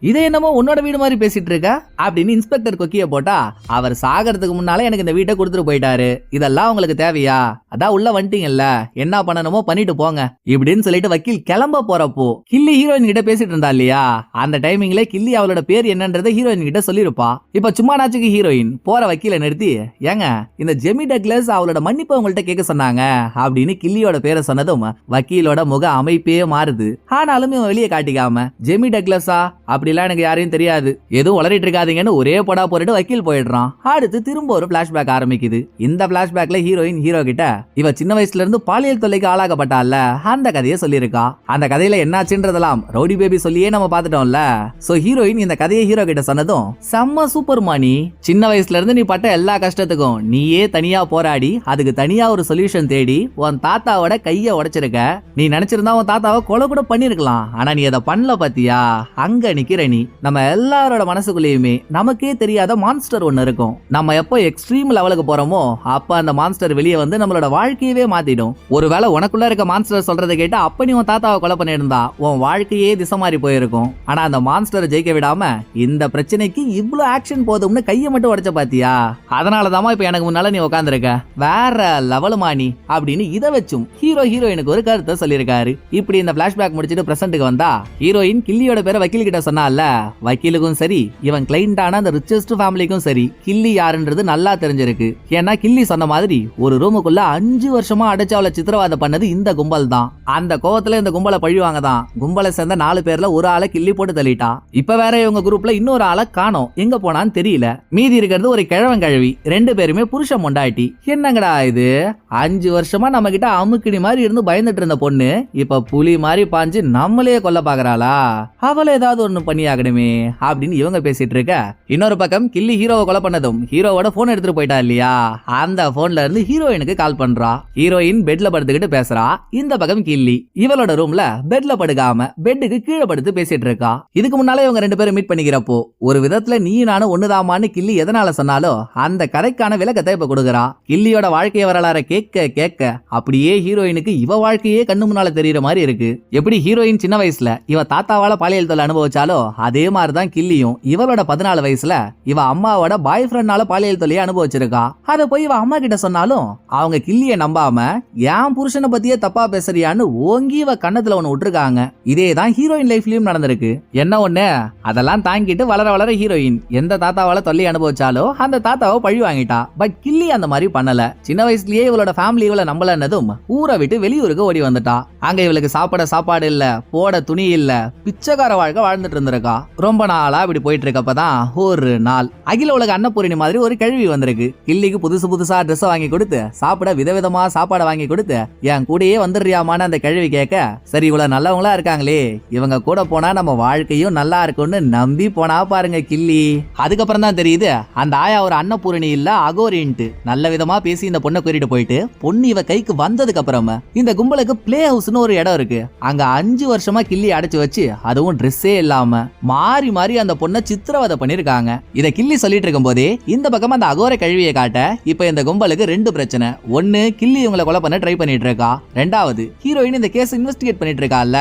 இதை என்னமோ உன்னோட வீடு மாதிரி பேசிட்டு இருக்க? அப்படின்னு இன்ஸ்பெக்டர் கொக்கிய போட்டா அவர் சாகறதுக்கு முன்னால எனக்கு இந்த வீட்டை கொடுத்துட்டு போயிட்டாரு. இதெல்லாம் உங்களுக்கு தேவையா? அதான் உள்ள வந்துட்டீங்கல்ல. என்ன பண்ணணுமோ பண்ணிட்டு போங்க. இப்படின்னு சொல்லிட்டு வக்கீல் கிளம்ப போறப்போ கில்லி ஹீரோயின் கிட்ட பேசிட்டு இருந்தா இல்லையா? அந்த டைமிங்ல கில்லி அவளோட பேர் என்னன்றதை ஹீரோயின் கிட்ட சொல்லிருப்பா இப்ப சும்மா நாச்சுக்கு ஹீரோயின் போற வக்கீல நிறுத்தி ஏங்க இந்த ஜெமி டக்லஸ் அவளோட மன்னிப்பு உங்கள்ட்ட கேட்க சொன்னாங்க அப்படின்னு கில்லியோட பேரை சொன்னதும் வக்கீலோட முக அமைப்பே மாறுது. ஆனாலும் இவன் வெளியே காட்டிக்காம ஜெமி டக்லஸா அப்படிலாம் எனக்கு யாரையும் தெரியாது. எதுவும் உளறிட்டு இருக்காதீங்கன்னு ஒரே போடா போட்டு வக்கீல் போயிடுறான். அடுத்து திரும்ப ஒரு பிளாஷ்பேக் ஆரம்பிக்குது. இந்த பிளாஷ்பேக்ல ஹீரோயின் ஹீரோ கிட்ட இவ சின்ன வயசுல இருந்து பாலியல் தொல்லைக்கு ஆளாகப்பட்டால அந்த கதையை சொல்லியிருக்கா. அந்த கதையில என்னாச்சுன்றதெல்லாம் ரவுடி பேபி சொல்லியே நம்ம பார்த்துட்டோம்ல. சோ ஹீரோயின் இந்த கதையை ஹீரோ கிட்ட சொன்னதும் செம்ம சூப்பர் மாணி சின்ன வயசுல இருந்து நீ பட்ட எல்லா கஷ்டத்துக்கும் நீயே தனியா போராடி அதுக்கு தனியா ஒரு சொல்யூஷன் தேடி உன் தாத்தாவோட கைய உடைச்சிருக்க. நீ நினைச்சிருந்தா உன் தாத்தாவை கொலை கூட பண்ணிருக்கலாம். ஆனா நீ அதை பண்ணல பாத்தியா? அங்க நிக்கிற நீ. நம்ம எல்லாரோட மனசுக்குள்ளேயுமே நமக்கே தெரியாத மான்ஸ்டர் ஒண்ணு இருக்கும். நம்ம எப்போ எக்ஸ்ட்ரீம் லெவலுக்கு போறோமோ அப்ப அந்த மான்ஸ்டர் வெளியே வந்து நம்மளோட வாழ்க்கையவே மாத்திடும். ஒருவேளை உனக்குள்ள இருக்க மான்ஸ்டர் சொல்றதை கேட்டு அப்ப நீ உன் தாத்தாவை கொலை பண்ணியிருந்தா உன் வாழ்க்கையே திசை மாறி போயிருக்கும். ஆனா அந்த மான்ஸ்டரை ஜெயிக்க விடாம இந்த பிரச்சனைக்கு இவ்ளோ ஆக்ஷன் போதும்னு கையை மட்டும் உடச்ச பாத்தியா? அதனாலதாம்மா இப்ப எனக்கு முன்னால நீ உட்காந்துருக்க வேற லெவலுமா நீ? அப்படின்னு இதை வச்சும் ஹீரோ ஹீரோயினுக்கு ஒரு கருத்தை சொல்லியிருக்காரு. இப்படி இந்த பிளாஷ்பேக் முடிச்சிட்டு பிரசன்ட்டுக்கு வந்தா ஹீரோயின் கில்லியோட பேரை வக்கீல் கிட்ட சொன்னால வக்கீலுக்கும் சரி இவன் கிளைண்டான அந்த ரிச்சஸ்ட் ஃபேமிலிக்கும் சரி கில்லி யாருன்றது நல்லா தெரிஞ்சிருக்கு. ஏன்னா கில்லி சொன்ன மாதிரி ஒரு ரூமுக்குள்ள அஞ்சு வருஷமா அடைச்சு அவளை சித்திரவாதம் பண்ணது இந்த கும்பல் தான். அந்த கோவத்துல இந்த கும்பலை பழிவாங்க தான் கும்பலை சேர்ந்த நாலு பேர்ல ஒரு ஆளை கிள்ளி போட்டு தள்ளிட்டா. இப்ப வேற இவங்க குரூப்ல இன்னொரு ஆளை காணோம். எங்க போனான்னு தெரியல. மீதி இருக்கிறது ஒரு கிழவன் கழுவி. ரெண்டு பேருமே புருஷன் மொண்டாட்டி என்னங்கடா இது? அஞ்சு வருஷமா நம்ம கிட்ட அமுக்கினி மாதிரி இருந்து பயந்துட்டு இருந்த பொண்ணு. இப்ப புலி மாதிரி பாஞ்சு நம்மளே கொல்ல பாக்குறாளா? அவளை ஏதாவது ஒண்ணு பண்ணி ஆகணுமே அப்படின்னு இவங்க பேசிட்டு இருக்க. இன்னொரு பக்கம் கிள்ளி ஹீரோவை கொலை பண்ணதும் ஹீரோவோட போன் எடுத்துட்டு போயிட்டா இல்லையா? அந்த போன்ல இருந்து ஹீரோயினுக்கு கால் பண்றா. ஹீரோயின் பெட்ல படுத்துக்கிட்டு பேசுறா. இந்த பக்கம் கில்லி இவளோட ரூம்ல பெட்ல படுக்காம பெட்டுக்கு கீழே படுத்து பேசிட்டு இருக்கா. இதுக்கு முன்னாலே இவங்க ரெண்டு பேரும் மீட் பண்ணிக்கிறப்போ ஒரு விதத்துல நீ நானும் ஒண்ணுதாமான்னு கில்லி எதனால சொன்னாலோ அந்த கதைக்கான விளக்கத்தை இப்ப கொடுக்குறா. கில்லியோட வாழ்க்கை வரலாற கேட்க கேட்க அப்படியே ஹீரோயினுக்கு இவ வாழ்க்கையே கண்ணு முன்னால தெரியற மாதிரி இருக்கு. எப்படி ஹீரோயின் சின்ன வயசுல இவ தாத்தாவால பாலியல் தொல்லை அனுபவிச்சாலோ அதே மாதிரிதான் கில்லியும் இவளோட பதினாலு வயசுல இவ அம்மாவோட பாய் ஃப்ரெண்ட்னால பாலியல் தொல்லையை அனுபவிச்சிருக்கா. அதை போய் இவ அம்மா கிட்ட சொன்னாலும் அவங்க கில்லிய நம்பாம என் புருஷனை பத்தியே தப்பா பேசுறியான்னு ஓங்கி இவ கண்ணத்துல ஒண்ணு விட்டுருக்காங்க. இதே தான் ஹீரோயின் லைஃப்லயும் நடந்திருக்கு. என்ன ஒண்ணு? அதெல்லாம் தாங்கிட்டு வளர வளர ஹீரோயின் எந்த தாத்தாவால தொல்லை அனுபவிச்சாலோ அந்த தாத்தாவை பழி வாங்கிட்டா. பட் கில்லி அந்த மாதிரி பண்ணல. சின்ன வயசுலயே இவளோட ஃபேமிலி இவளை நம்பலன்னதும் ஊரை விட்டு வெளியூருக்கு ஓடி வந்துட்டா. அங்க இவளுக்கு சாப்பிட சாப்பாடு இல்ல போட துணி இல்ல பிச்சைக்கார வாழ்க்கை வாழ்ந்துட்டு இருந்திருக்கா. ரொம்ப நாளா இப்படி போயிட்டு இருக்கப்பதான் ஒரு நாள் அகில உலக அன்னபூரணி மாதிரி ஒரு கேள்வி வந்திருக்கு. கில்லிக்கு புதுசு புதுசா ட்ரெஸ் வாங்கி கொடுத்து சாப்பிட விதவிதமா சாப்பாடு வாங்கி கொடுத்து என் கூடயே வந்துடுறியாமான்னு அந்த கேள்வி கேட்க சரி இவ்வளோ நல்லவங்களா இருக்காங்களே. இவங்க கூட போனா நம்ம வாழ்க்கையும் நல்லா இருக்கும்னு நம்பி போனா பாருங்க கிள்ளி அதுக்கப்புறம் தான் தெரியுது அந்த ஆயா ஒரு அன்னபூரணி இல்ல அகோரின்ட்டு. நல்ல விதமா பேசி இந்த பொண்ணை கூட்டிட்டு போயிட்டு பொண்ணு இவ கைக்கு வந்ததுக்கு அப்புறமா இந்த கும்பலுக்கு பிளே ஹவுஸ்னு ஒரு இடம் இருக்கு. அங்க அஞ்சு வருஷமா கிள்ளி அடைச்சு வச்சு அதுவும் ட்ரெஸ்ஸே இல்லாம மாறி மாறி அந்த பொண்ணை சித்திரவதை பண்ணிருக்காங்க இத கிள்ளி சொல்லிட்டு இருக்கும் போதே இந்த பக்கம் அந்த அகோர கழுவியை காட்ட இப்ப இந்த கும்பலுக்கு ரெண்டு பிரச்சனை. ஒன்னு கிள்ளி இவங்களை கொலை பண்ண ட்ரை பண்ணிட்டு இருக்கா. ரெண்டாவது ஹீரோயின் இந்த கேஸ் இன்வெஸ்டிகேட் பண்ணிட்டு இருக்கால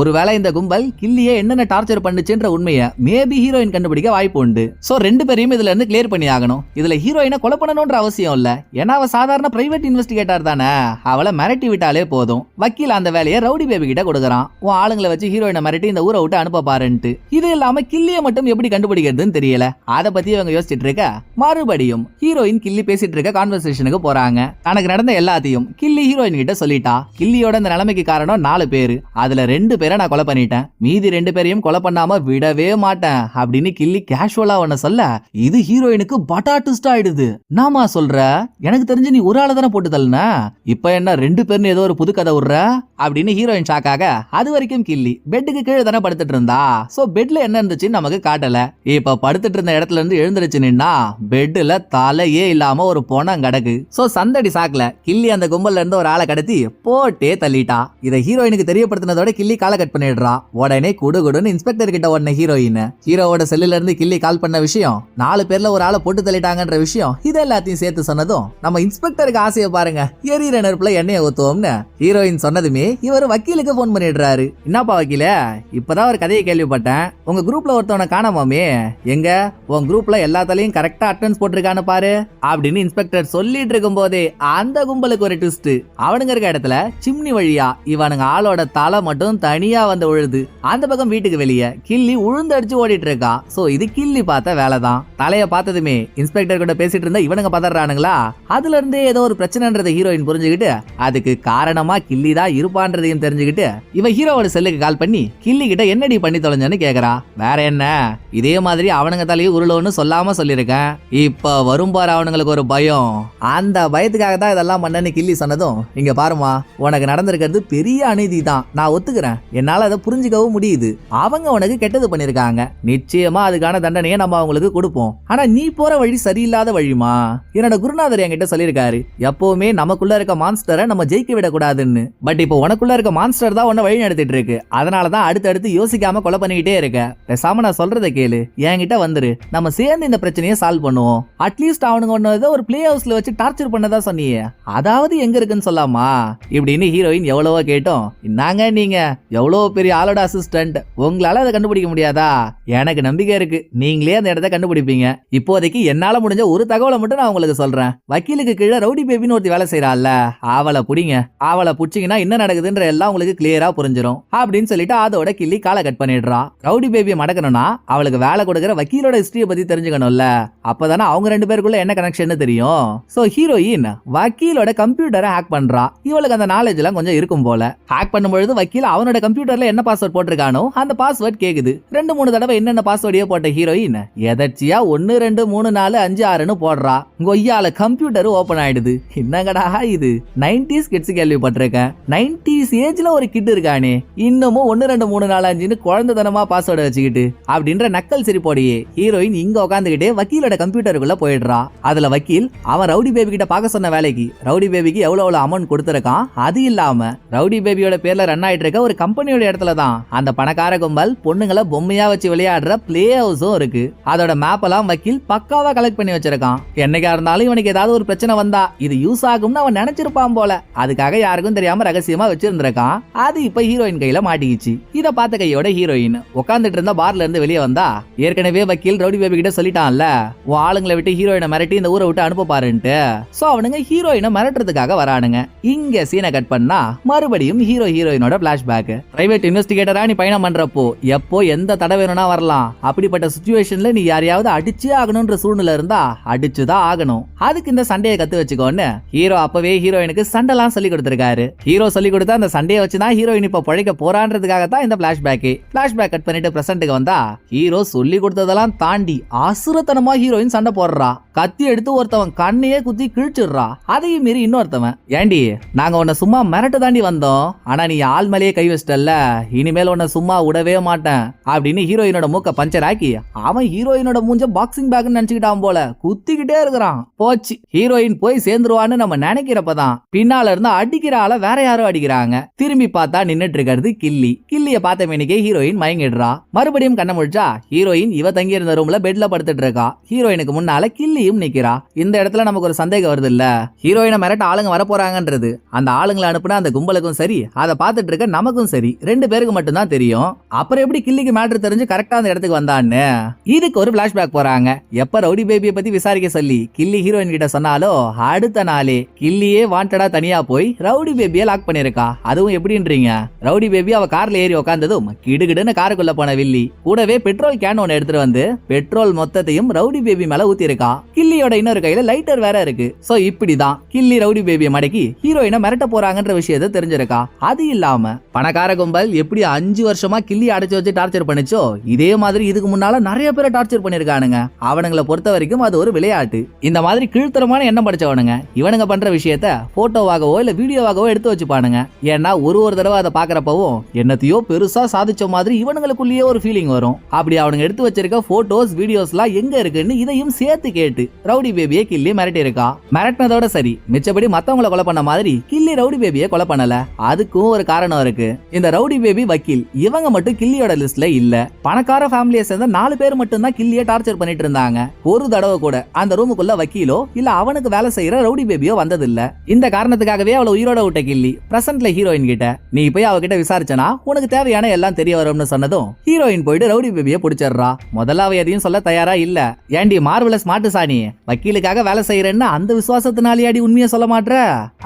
ஒருவேளை இந்த கும்பல் கில்லிய என்னென்ன டார்ச்சர் பண்ணுச்சுன்ற உண்மையை மேபி ஹீரோயின் கண்டுபிடிக்க வாய்ப்பு உண்டு. சோ ரெண்டு பேரையும் இதுல இருந்து கிளியர் பண்ணி ஆகணும் இதுல ஹீரோயினை கொலை பண்ணணும்ன்ற அவசியம் இல்ல. ஏன்னா அவ சாதாரண பிரைவேட் இன்வெஸ்டிகேட்டர் தானே. அவளை மிரட்டி விட்டாலே போதும். வக்கீல் அந்த வேலையை ரவுடி பேபி கிட்ட கொடுக்குறான். உன் ஆளுங்களை வச்சு ஹீரோயினை மிரட்டி இந்த ஊரை விட்டு அனுப்ப பாருன்ட்டு. இது இல்லாம கில்லிய மட்டும் எப்படி கண்டுபிடிக்கிறதுன்னு தெரியல. அத பத்தி இவங்க யோசிச்சுட்டு இருக்க மறுபடியும் ஹீரோயின் கில்லி பேசிட்டு இருக்க கான்வர்சேஷனுக்கு போறாங்க. தனக்கு நடந்த எல்லாத்தையும் கில்லி ஹீரோயின் கிட்ட சொல்லிட்டா. கில்லியோட இந்த நிலைமைக்கு காரணம் நாலு பேரு. அதுல ரெண்டு பேரை நான் கொலை பண்ணிட்டேன். மீதி ரெண்டு பேரையும் கொலை பண்ணாம விடவே மாட்டேன் அப்படின்னு கில்லி கேஷுவலா ஒன்ன சொல்ல இது ஹீரோயினுக்கு பட்டா ட்விஸ்ட் ஆயிடுது. நாமா சொல்ற? எனக்கு தெரிஞ்சு நீ ஒரு ஆளை தானே போட்டு தள்ளுன? இப்ப என்ன ரெண்டு பேர்னு ஏதோ ஒரு புது கதை விடுற? அப்படின்னு ஹீரோயின் ஷாக்காக அது வரைக்கும் கில்லி பெட்டுக்கு கீழே தானே படுத்துட்டு இருந்தா? சோ பெட்ல என்ன இருந்துச்சுன்னு நமக்கு காட்டல. இப்ப படுத்துட்டு இருந்த இடத்துல இருந்து எழுந்துருச்சு நின்னா பெட்ல தலையே இல்லாம ஒரு பொணம் கிடக்கு. சோ சந்தடி சாக்கல கில்லி அந்த கும்பல்ல இருந்து ஒரு ஆளை கடத்தி போ போட்டே தள்ளிட்டா. இதை ஹீரோயினுக்கு தெரியப்படுத்தினதோட கிள்ளி காலை கட் பண்ணிடுறா. உடனே குடு குடுன்னு இன்ஸ்பெக்டர் கிட்ட உடனே ஹீரோயின். ஹீரோவோட செல்லுல இருந்து கிள்ளி கால் பண்ண விஷயம் நாலு பேர்ல ஒரு ஆளை போட்டு தள்ளிட்டாங்கன்ற விஷயம் இது எல்லாத்தையும் சேர்த்து சொன்னதும் நம்ம இன்ஸ்பெக்டருக்கு ஆசையை பாருங்க எரியிற நெருப்புல எண்ணெயை ஊத்துவோம்னு. ஹீரோயின் சொன்னதுமே இவர் வக்கீலுக்கு போன் பண்ணிடுறாரு. என்னப்பா வக்கீல இப்பதான் ஒரு கதையை கேள்விப்பட்டேன். உங்க குரூப்ல ஒருத்தவனை காணாமாமே எங்க? உன் குரூப்ல எல்லாத்தாலையும் கரெக்டா அட்டன்ஸ் போட்டிருக்கான்னு பாரு அப்படின்னு இன்ஸ்பெக்டர் சொல்லிட்டு இருக்கும் போதே அந்த கும்பலுக்கு ஒரு ட்விஸ்ட் அவனுங்க இருக்க இடத்துல சிம்னி வழியா இவனுங்க ஆளோட தலை மட்டும் தனியா வந்து உழுது அந்த பக்கம் வீட்டுக்கு வெளியே கில்லி உழுந்தடிச்சு ஓடிட்டு இருக்கா. சோ இது கிள்ளி பார்த்த வேலை தான் தலைய பார்த்ததுமே இன்ஸ்பெக்டர் கூட பேசிட்டு இருந்தா இவனுங்க பதறானுங்களா? அதுல இருந்தே ஏதோ ஒரு பிரச்சனைன்றத ஹீரோயின் புரிஞ்சுக்கிட்டு அதுக்கு காரணமா கிள்ளி தான் இருப்பான்றதையும் தெரிஞ்சுக்கிட்டு இவ ஹீரோவோட செல்லுக்கு கால் பண்ணி கிள்ளி கிட்ட என்னடி பண்ணி தொலைஞ்சன்னு கேக்குறா. வேற என்ன? இதே மாதிரி அவனுங்க தலையை உருளோன்னு சொல்லாம சொல்லியிருக்கேன். இப்ப வரும் பாரு அவனுங்களுக்கு ஒரு பயம். அந்த பயத்துக்காக தான் இதெல்லாம் பண்ணன்னு கிள்ளி சொன்னதும் இங்க பாருமா உனக்கு நடந்திருக்கிறது பெரிய அநீதி தான். நான் ஒத்துக்கிறேன். என்னால அதை புரிஞ்சுக்கவும் முடியுது. அவங்க உனக்கு கெட்டது பண்ணிருக்காங்க. நிச்சயமா அதுக்கான தண்டனையை நம்ம அவங்களுக்கு கொடுப்போம். ஆனா நீ போற வழி சரியில்லாத வழிமா என்னோட குருநாதர் என்கிட்ட சொல்லியிருக்காரு. எப்பவுமே நமக்குள்ள இருக்க மான்ஸ்டரை நம்ம ஜெயிக்க விடக்கூடாதுன்னு. பட் இப்போ உனக்குள்ள இருக்க மான்ஸ்டர் தான் உன்னை வழி நடத்திட்டு இருக்கு அதனால தான் அடுத்தடுத்து யோசிக்காம கொலை பண்ணிக்கிட்டே இருக்க. பேசாம நான் சொல்றதை கேளு. என்கிட்ட வந்துரு. நம்ம சேர்ந்து இந்த பிரச்சனையை சால்வ் பண்ணுவோம். அட்லீஸ்ட் அவனுங்க ஒன்னு ஒரு பிளே ஹவுஸ்ல வச்சு டார்ச்சர் பண்ணதா சொன்னியே. அதாவது எங்க இருக்குன்னு சொல்லாமா? இப்படின்னு ஹீரோயின் எவ்வளவோ கேட்டோம். நாங்க நீங்க? எவ்வளவு பெரிய ஆளோட அசிஸ்டன்ட் உங்களால அதை கண்டுபிடிக்க முடியாதா? எனக்கு நம்பிக்கை இருக்கு. நீங்களே அந்த இடத்த கண்டுபிடிப்பீங்க. இப்போதைக்கு என்னால முடிஞ்ச ஒரு தகவலை மட்டும் நான் உங்களுக்கு சொல்றேன். வக்கீலுக்கு கீழே ரவுடி பேபின்னு ஒருத்தி வேலை செய்யறாள்ல அவளை புடிங்க. அவளை புடிச்சிங்கன்னா என்ன நடக்குதுன்ற எல்லாம் உங்களுக்கு கிளியரா புரிஞ்சிடும் அப்படின்னு சொல்லிட்டு அதோட கிள்ளி காலை கட் பண்ணிடுறா. ரவுடி பேபியை மடக்கணும்னா அவளுக்கு வேலை கொடுக்குற வக்கீலோட ஹிஸ்டரியை பத்தி தெரிஞ்சுக்கணும்ல. அப்பதானே அவங்க ரெண்டு பேருக்குள்ள என்ன கனெக்ஷன் தெரியும்? சோ ஹீரோயின் வக்கீலோட கம்ப்யூட்டரை ஹேக் பண்றா. இவளுக்கு அந்த நாலேஜ் எல்லாம் கொஞ்சம் இருக்கும் போல. ஹேக் பண்ணும்பொழுது வக்கீல் அவனோட கம்ப்யூட்டர்ல என்ன பாஸ்வேர்ட் போட்டிருக்கானோ அந்த பாஸ்வேர்ட் கேக்குது. ரெண்டு மூணு தடவை என்னென்ன பாஸ்வேர்டையோ போட்ட ஹீரோயின் எதர்ச்சியா ஒன்னு ரெண்டு மூணு நாலு அஞ்சு ஆறுன்னு போடுறா. கொய்யால கம்ப்யூட்டர் ஓபன் ஆயிடுது. என்னங்கடா இது? நைன்டிஸ் கிட்ஸ் கேள்விப்பட்டிருக்கேன். நைன்டிஸ் ஏஜ்ல ஒரு கிட் இருக்கானே. இன்னமும் ஒன்னு ரெண்டு மூணு நாலு அஞ்சுன்னு காலேஜ்னு குழந்தைத்தனமா பாஸ்வேர்டு வச்சுக்கிட்டு அப்படின்ற நக்கல் சிரிப்போடையே. ஹீரோயின் இங்க உட்காந்துக்கிட்டே வக்கீலோட கம்ப்யூட்டருக்குள்ள போயிடுறா. அதுல வக்கீல் அவன் ரவுடி பேபி கிட்ட பார்க்க சொன்ன வேலைக்கு ரவுடி பேபிக்கு எவ்வளவு எவ்வளவு அமௌண்ட் கொடுத்துருக்கான்? அது இல்லாம ரவுடி பேபியோட பேர்ல ரன் ஆயிட்டு இருக்க ஒரு கம்பெனியோட இடத்துல தான். அந்த பணக்கார கும்பல் பொண்ணுங்களை பொம்மையா வச்சு விளையாடுற பிளே ஹவுஸும் இருக்கு. அதோட மேப் எல்லாம் வக்கீல் பக்காவா கலெக்ட் பண்ணி வச்சிருக்கான். என்னைக்கா இருந்தாலும் இவனுக்கு ஏதாவது ஒரு பிரச்சனை வந்தா இது யூஸ் ஆகும்னு அவன் நினைச்சிருப்பான் போல. அதுக்காக யாருக்கும் தெரியாம ரகசியமா வச்சிருந்திருக்கான். அது இப்ப ஹீரோயின் கையில மாட்டிக்கிச்சு. இத பார்த்த கையோட ஹீரோயின் உட்காந்துட்டு இருந்த பார்ல இருந்து வெளியே வந்தா ஏற்கனவே வக்கீல் ரவுடி பேபி கிட்ட சொல்லிட்டான்ல உன் ஆளுங்களை விட்டு ஹீரோயினை மிரட்டி இந்த ஊரை விட்டு அனுப்ப பாருன்ட்டு. சோ அவனுங்க ஹீரோயினை மிரட்டுறதுக்காக வரானுங்க. இங்க சீன் கட் பண்ணா மறுபடியும் ஹீரோ ஹீரோயினோட பிளாஷ்பேக் பிரைவேட் இன்வெஸ்டிகேட்டரா நீ பயணம் பண்றப்போ எப்போ எந்த தடவை வேணும்னா வரலாம். அப்படிப்பட்ட சுச்சுவேஷன்ல நீ யாரையாவது அடிச்சே ஆகணும்ன்ற சூழ்நிலை இருந்தா அடிச்சுதான் ஆகணும். அதுக்கு இந்த சண்டையை கத்து வச்சுக்கோன்னு ஹீரோ அப்பவே ஹீரோயினுக்கு சண்டைலாம் சொல்லி கொடுத்திருக்காரு. ஹீரோ சொல்லி கொடுத்த அந்த சண்டையை வச்சுதான் ஹீரோயின் இப்ப பழைக்க போறான்றதுக்காக தான் இந்த பிளாஷ்பேக் பிளாஷ்பேக் கட் பண்ணிட்டு பிரசன்ட்டுக்கு வந்தா ஹீரோ சொல்லி கொடுத்ததெல்லாம் தாண்டி அசுரத்தனமா ஹீரோயின் சண்டை போடுறா. கத்தி எடுத்து ஒருத்தவன் கண்ணையே குத்தி கிழிச்சிடுறா. அதையும் மீறி இன்னொருத்தவன். ஏண்டி நாங்க உன்னை சும்மா மிரட்ட தாண்டி வந்தோம். ஆனா நீ ஆள் மேலேயே கை வச்சிட்டல்ல. இனிமேல் உன்னை சும்மா விடவே மாட்டேன். அப்படின்னு ஹீரோயினோட மூக்க பஞ்சர் ஆக்கி அவன் ஹீரோயினோட மூஞ்ச பாக்ஸிங் பேக்னு நினைச்சுக்கிட்டான் போல. குத்திக்கிட்டே இருக்கிறான். போச்சு. ஹீரோயின் போய் சேர்ந்துருவான்னு நம்ம நினைக்கிறப்பதான் பின்னால இருந்து அடிக்கிற ஆள வேற யாரோ அடிக்கிறாங்க. திரும்பி பார்த்தா நின்னுட்டு இருக்கிறது கில்லி. கில்லிய பார்த்த மேனிக்கே ஹீரோயின் மயங்கிடுறா. மறுபடியும் கண்ண முழிச்சா ஹீரோயின் இவ தங்கி இருந்த ரூம்ல பெட்ல படுத்துட்டு இருக்கா. ஹீரோயினுக்கு முன்னால கில்லியும் நிக்கிறா. இந்த இடத்துல நமக்கு ஒரு சந்தேகம் வருது இல்ல ஹீரோயினை மிரட்ட ஆளுங்க வரப்போறாங்கன்றது. அந்த ஆளுங்களை அனுப்புனா அந்த கும்பலுக்கும் சரி அதை பார்த்துட்டு இருக்க நமக்கும் சரி. ரெண்டு பேருக்கு மட்டும்தான் தெரியும். அப்புறம் எப்படி கிள்ளிக்கு மேட்ரு தெரிஞ்சு கரெக்டா அந்த இடத்துக்கு வந்தான்னு? இதுக்கு ஒரு பிளாஷ்பேக் போறாங்க. எப்ப ரவுடி பேபியை பத்தி விசாரிக்க சொல்லி கில்லி ஹீரோயின் கிட்ட சொன்னாலோ அடுத்த நாளே கிள்ளியே வாண்டடா தனியா போய் ரவுடி பேபியை லாக் பண்ணிருக்கா அதுவும் எப்படின்றீங்க? ரவுடி பேபி அவ கார்ல ஏறி உட்காந்ததும் கிடுகிடுன்னு காருக்குள்ள போன வில்லி. கூடவே பெட்ரோல் கேன் ஒன்று எடுத்துட்டு வந்து பெட்ரோல் மொத்தத்தையும் ரவுடி பேபி மேல ஊத்தி இருக்கா கில்லியோட இன்னொரு கையில லைட்டர் வேற இருக்கு. சோ இப்படிதான். கில்லி ரவுடி பேபியை மடக்கி ஹீரோயினை மிரட்ட போறாங்கன்ற விஷயத்தை தெரிஞ்சிருக்கா? அது இல்லாம பணக்கார கும்பல் எப்படி அஞ்சு வருஷமா கிள்ளி அடைச்சு வச்சு டார்ச்சர் பண்ணிச்சோ? இதே மாதிரி இதுக்கு முன்னால நிறைய பேரை டார்ச்சர் பண்ணிருக்கானுங்க அவனுங்களை பொறுத்த வரைக்கும் அது ஒரு விளையாட்டு. இந்த மாதிரி கீழ்த்தரமான எண்ணம் படிச்சவனுங்க. இவனுங்க பண்ற விஷயத்த போட்டோவாகவோ இல்ல வீடியோவாகவோ எடுத்து வச்சுப்பானுங்க. ஏன்னா ஒரு ஒரு தடவை அதை பாக்குறப்பவும் என்னத்தையோ பெருசா சாதிச்ச மாதிரி இவனுங்களுக்குள்ளேயே ஒரு ஃபீலிங் வரும். அப்படி அவனுங்க எடுத்து வச்சிருக்க போட்டோஸ் வீடியோஸ்லாம் எங்க இருக்குன்னு இதையும் சேர்த்து கேட்டு ரவுடி பேபியை கிள்ளி மிரட்டி இருக்கா மிரட்டினதோட சரி. மிச்சபடி மத்தவங்கள கொலை பண்ண மாதிரி கில்லி ரவுடி பேபியை கொலை பண்ணல. அதுக்கும் ஒரு காரணம் இருக்கு. இந்த ரவுடி பேபி வக்கீல் இவங்க மட்டும் கில்லியோட லிஸ்ட்ல இல்ல. பணக்கார ஃபேமிலியை சேர்ந்த நாலு பேர் மட்டும் தான் கில்லிய டார்ச்சர் பண்ணிட்டு இருந்தாங்க. ஒரு தடவை கூட அந்த ரூமுக்குள்ள வக்கீலோ இல்ல அவனுக்கு வேலை செய்யற ரவுடி பேபியோ வந்தது இல்ல இந்த காரணத்துக்காகவே அவளை உயிரோட விட்ட கில்லி பிரசன்ட்ல ஹீரோயின் கிட்ட. நீ போய் அவகிட்ட விசாரிச்சனா உனக்கு தேவையான எல்லாம் தெரிய வரும்னு சொன்னதும் ஹீரோயின் போயிட்டு ரவுடி பேபியை பிடிச்சிடுறா. முதல்ல அவ எதையும் சொல்ல தயாரா இல்ல. ஏண்டி மார்வல ஸ்மார்ட் சாணி வக்கீலுக்காக வேலை செய்யறேன்னு அந்த விசுவாசத்தினாலேயாடி உண்மையை சொல்ல மாட்ற?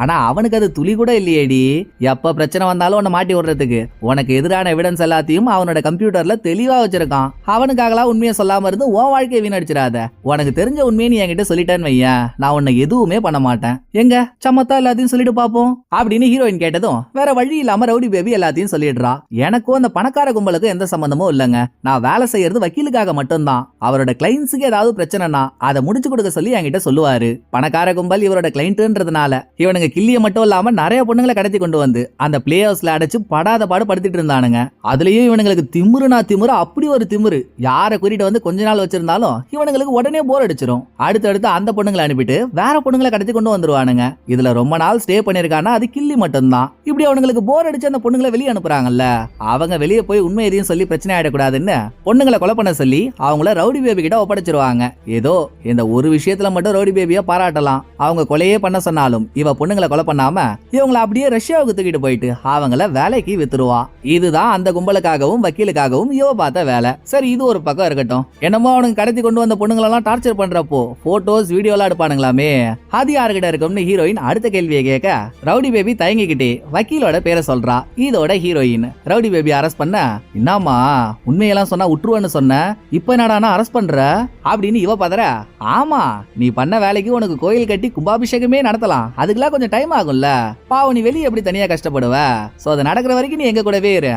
ஆனா அவனுக்கு அது துளி கூட இல்லையேடி. எப்ப பிரச்சனை வந்தாலும் உன்னை மாட்டி விடுறதுக்கு. உனக்கு எதிரான எவிடன்ஸ் எல்லாத்தையும் அவனோட கம்ப்யூட்டர்ல தெளிவா வச்சிருக்கான். அவனுக்காகலாம் உண்மையை சொல்லாம இருந்து உன் வாழ்க்கையை வீணடிச்சிடாத. உனக்கு தெரிஞ்ச உண்மையை நீ என்கிட்ட சொல்லிட்டேன்னு வையன். நான் உன்னை எதுவுமே பண்ண மாட்டேன். எங்க? சமத்தா எல்லாத்தையும் சொல்லிட்டு பாப்போம். அப்படின்னு ஹீரோயின் கேட்டதும் வேற வழி இல்லாம ரவுடி பேபி எல்லாத்தையும் சொல்லிடுறா. எனக்கும் அந்த பணக்கார கும்பலுக்கும் எந்த சம்பந்தமும் இல்லைங்க. நான் வேலை செய்யறது வக்கீலுக்காக மட்டும்தான். அவரோட கிளைண்ட்ஸுக்கு ஏதாவது பிரச்சனைனா அதை முடிச்சு கொடுக்க சொல்லி என்கிட்ட சொல்லுவாரு. பணக்கார கும்பல் இவரோட கிளைண்ட்ன்றதுனால இவனுங்க கிள்ளிய மட்டும் இல்லாம நிறைய பொண்ணுங்களை கடத்தி கொண்டு வந்து அந்த பிளே ஹவுஸ்ல அடைச்சு படாத பாடு படுத்திட்டு இருந்தானுங்க. அதுலயும் இவனுங்களுக்கு திமுருனா திமிரு அப்படி ஒரு திமிரு. யாரை கூட்டிட்டு வந்து கொஞ்ச நாள் வச்சிருந்தாலும் இவனுங்களுக்கு உடனே போர் அடிச்சிடும் அடுத்தடுத்து அந்த பொண்ணுங்களை அனுப்பிட்டு வேற பொண்ணுங்களை கடத்தி கொண்டு வந்துருவானுங்க. இதுல ரொம்ப நாள் ஸ்டே பண்ணிருக்கானா அது கிள்ளி மட்டும்தான். இப்படி அவனுங்களுக்கு போர் அடிச்சு அந்த பொண்ணுங்களை வெளியே அனுப்புறாங்கல்ல. அவங்க வெளியே போய் உண்மை எதையும் சொல்லி பிரச்சனை ஆயிடக்கூடாதுன்னு பொண்ணுங்களை கொலை பண்ண சொல்லி அவங்கள ரவுடி பேபி கிட்ட ஒப்படைச்சிருவாங்க. ஏதோ இந்த ஒரு விஷயத்துல மட்டும் ரவுடி பேபியை பாராட்டலாம். அவங்க கொலையே பண்ண சொன்னாலும் இவ பொண்ணுங்களை கொலை பண்ணாம இவங்களை அப்படியே ரஷ்யாவுக்கு தூக்கிட்டு போயிட்டு அவங்கள வேலைக்கு வித்துருவா. இதுதான் அந்த கும்பலுக்காகவும் வக்கீலுக்காகவும் இவ பார்த்த வேலை. சரி இது ஒரு பக்கம் இருக்கட்டும். என்னமோ அவனுக்கு கடத்தி கொண்டு வந்த பொண்ணுங்களெல்லாம் டார்ச்சர் பண்றப்போ போட்டோஸ் வீடியோலாம் எடுப்பானுங்களாமே. அது யாருகிட்ட இருக்கும்னு ஹீரோயின் அடுத்த கேள்வியை கேட்க ரவுடி பேபி தயங்கிக்கிட்டே வக்கீலோட பேரை சொல்றா. இதோட ஹீரோயின் ரவுடி பேபி அரெஸ்ட் பண்ண என்னம்மா உண்மையெல்லாம் சொன்னா உற்றுவன்னு சொன்ன இப்ப என்னடானா அரெஸ்ட் பண்ற? அப்படின்னு இவ பதற ஆமா நீ பண்ண வேலைக்கு உனக்கு கோயில் கட்டி கும்பாபிஷேகமே நடத்தலாம். அதுக்கெல்லாம் கொஞ்சம் டைம் ஆகும்ல. பாவம் நீ வெளியே எப்படி தனியா கஷ்டப்படுவ? சோ அது நடக்கிற வரைக்கும் நீ எங்க கூடவே இரு.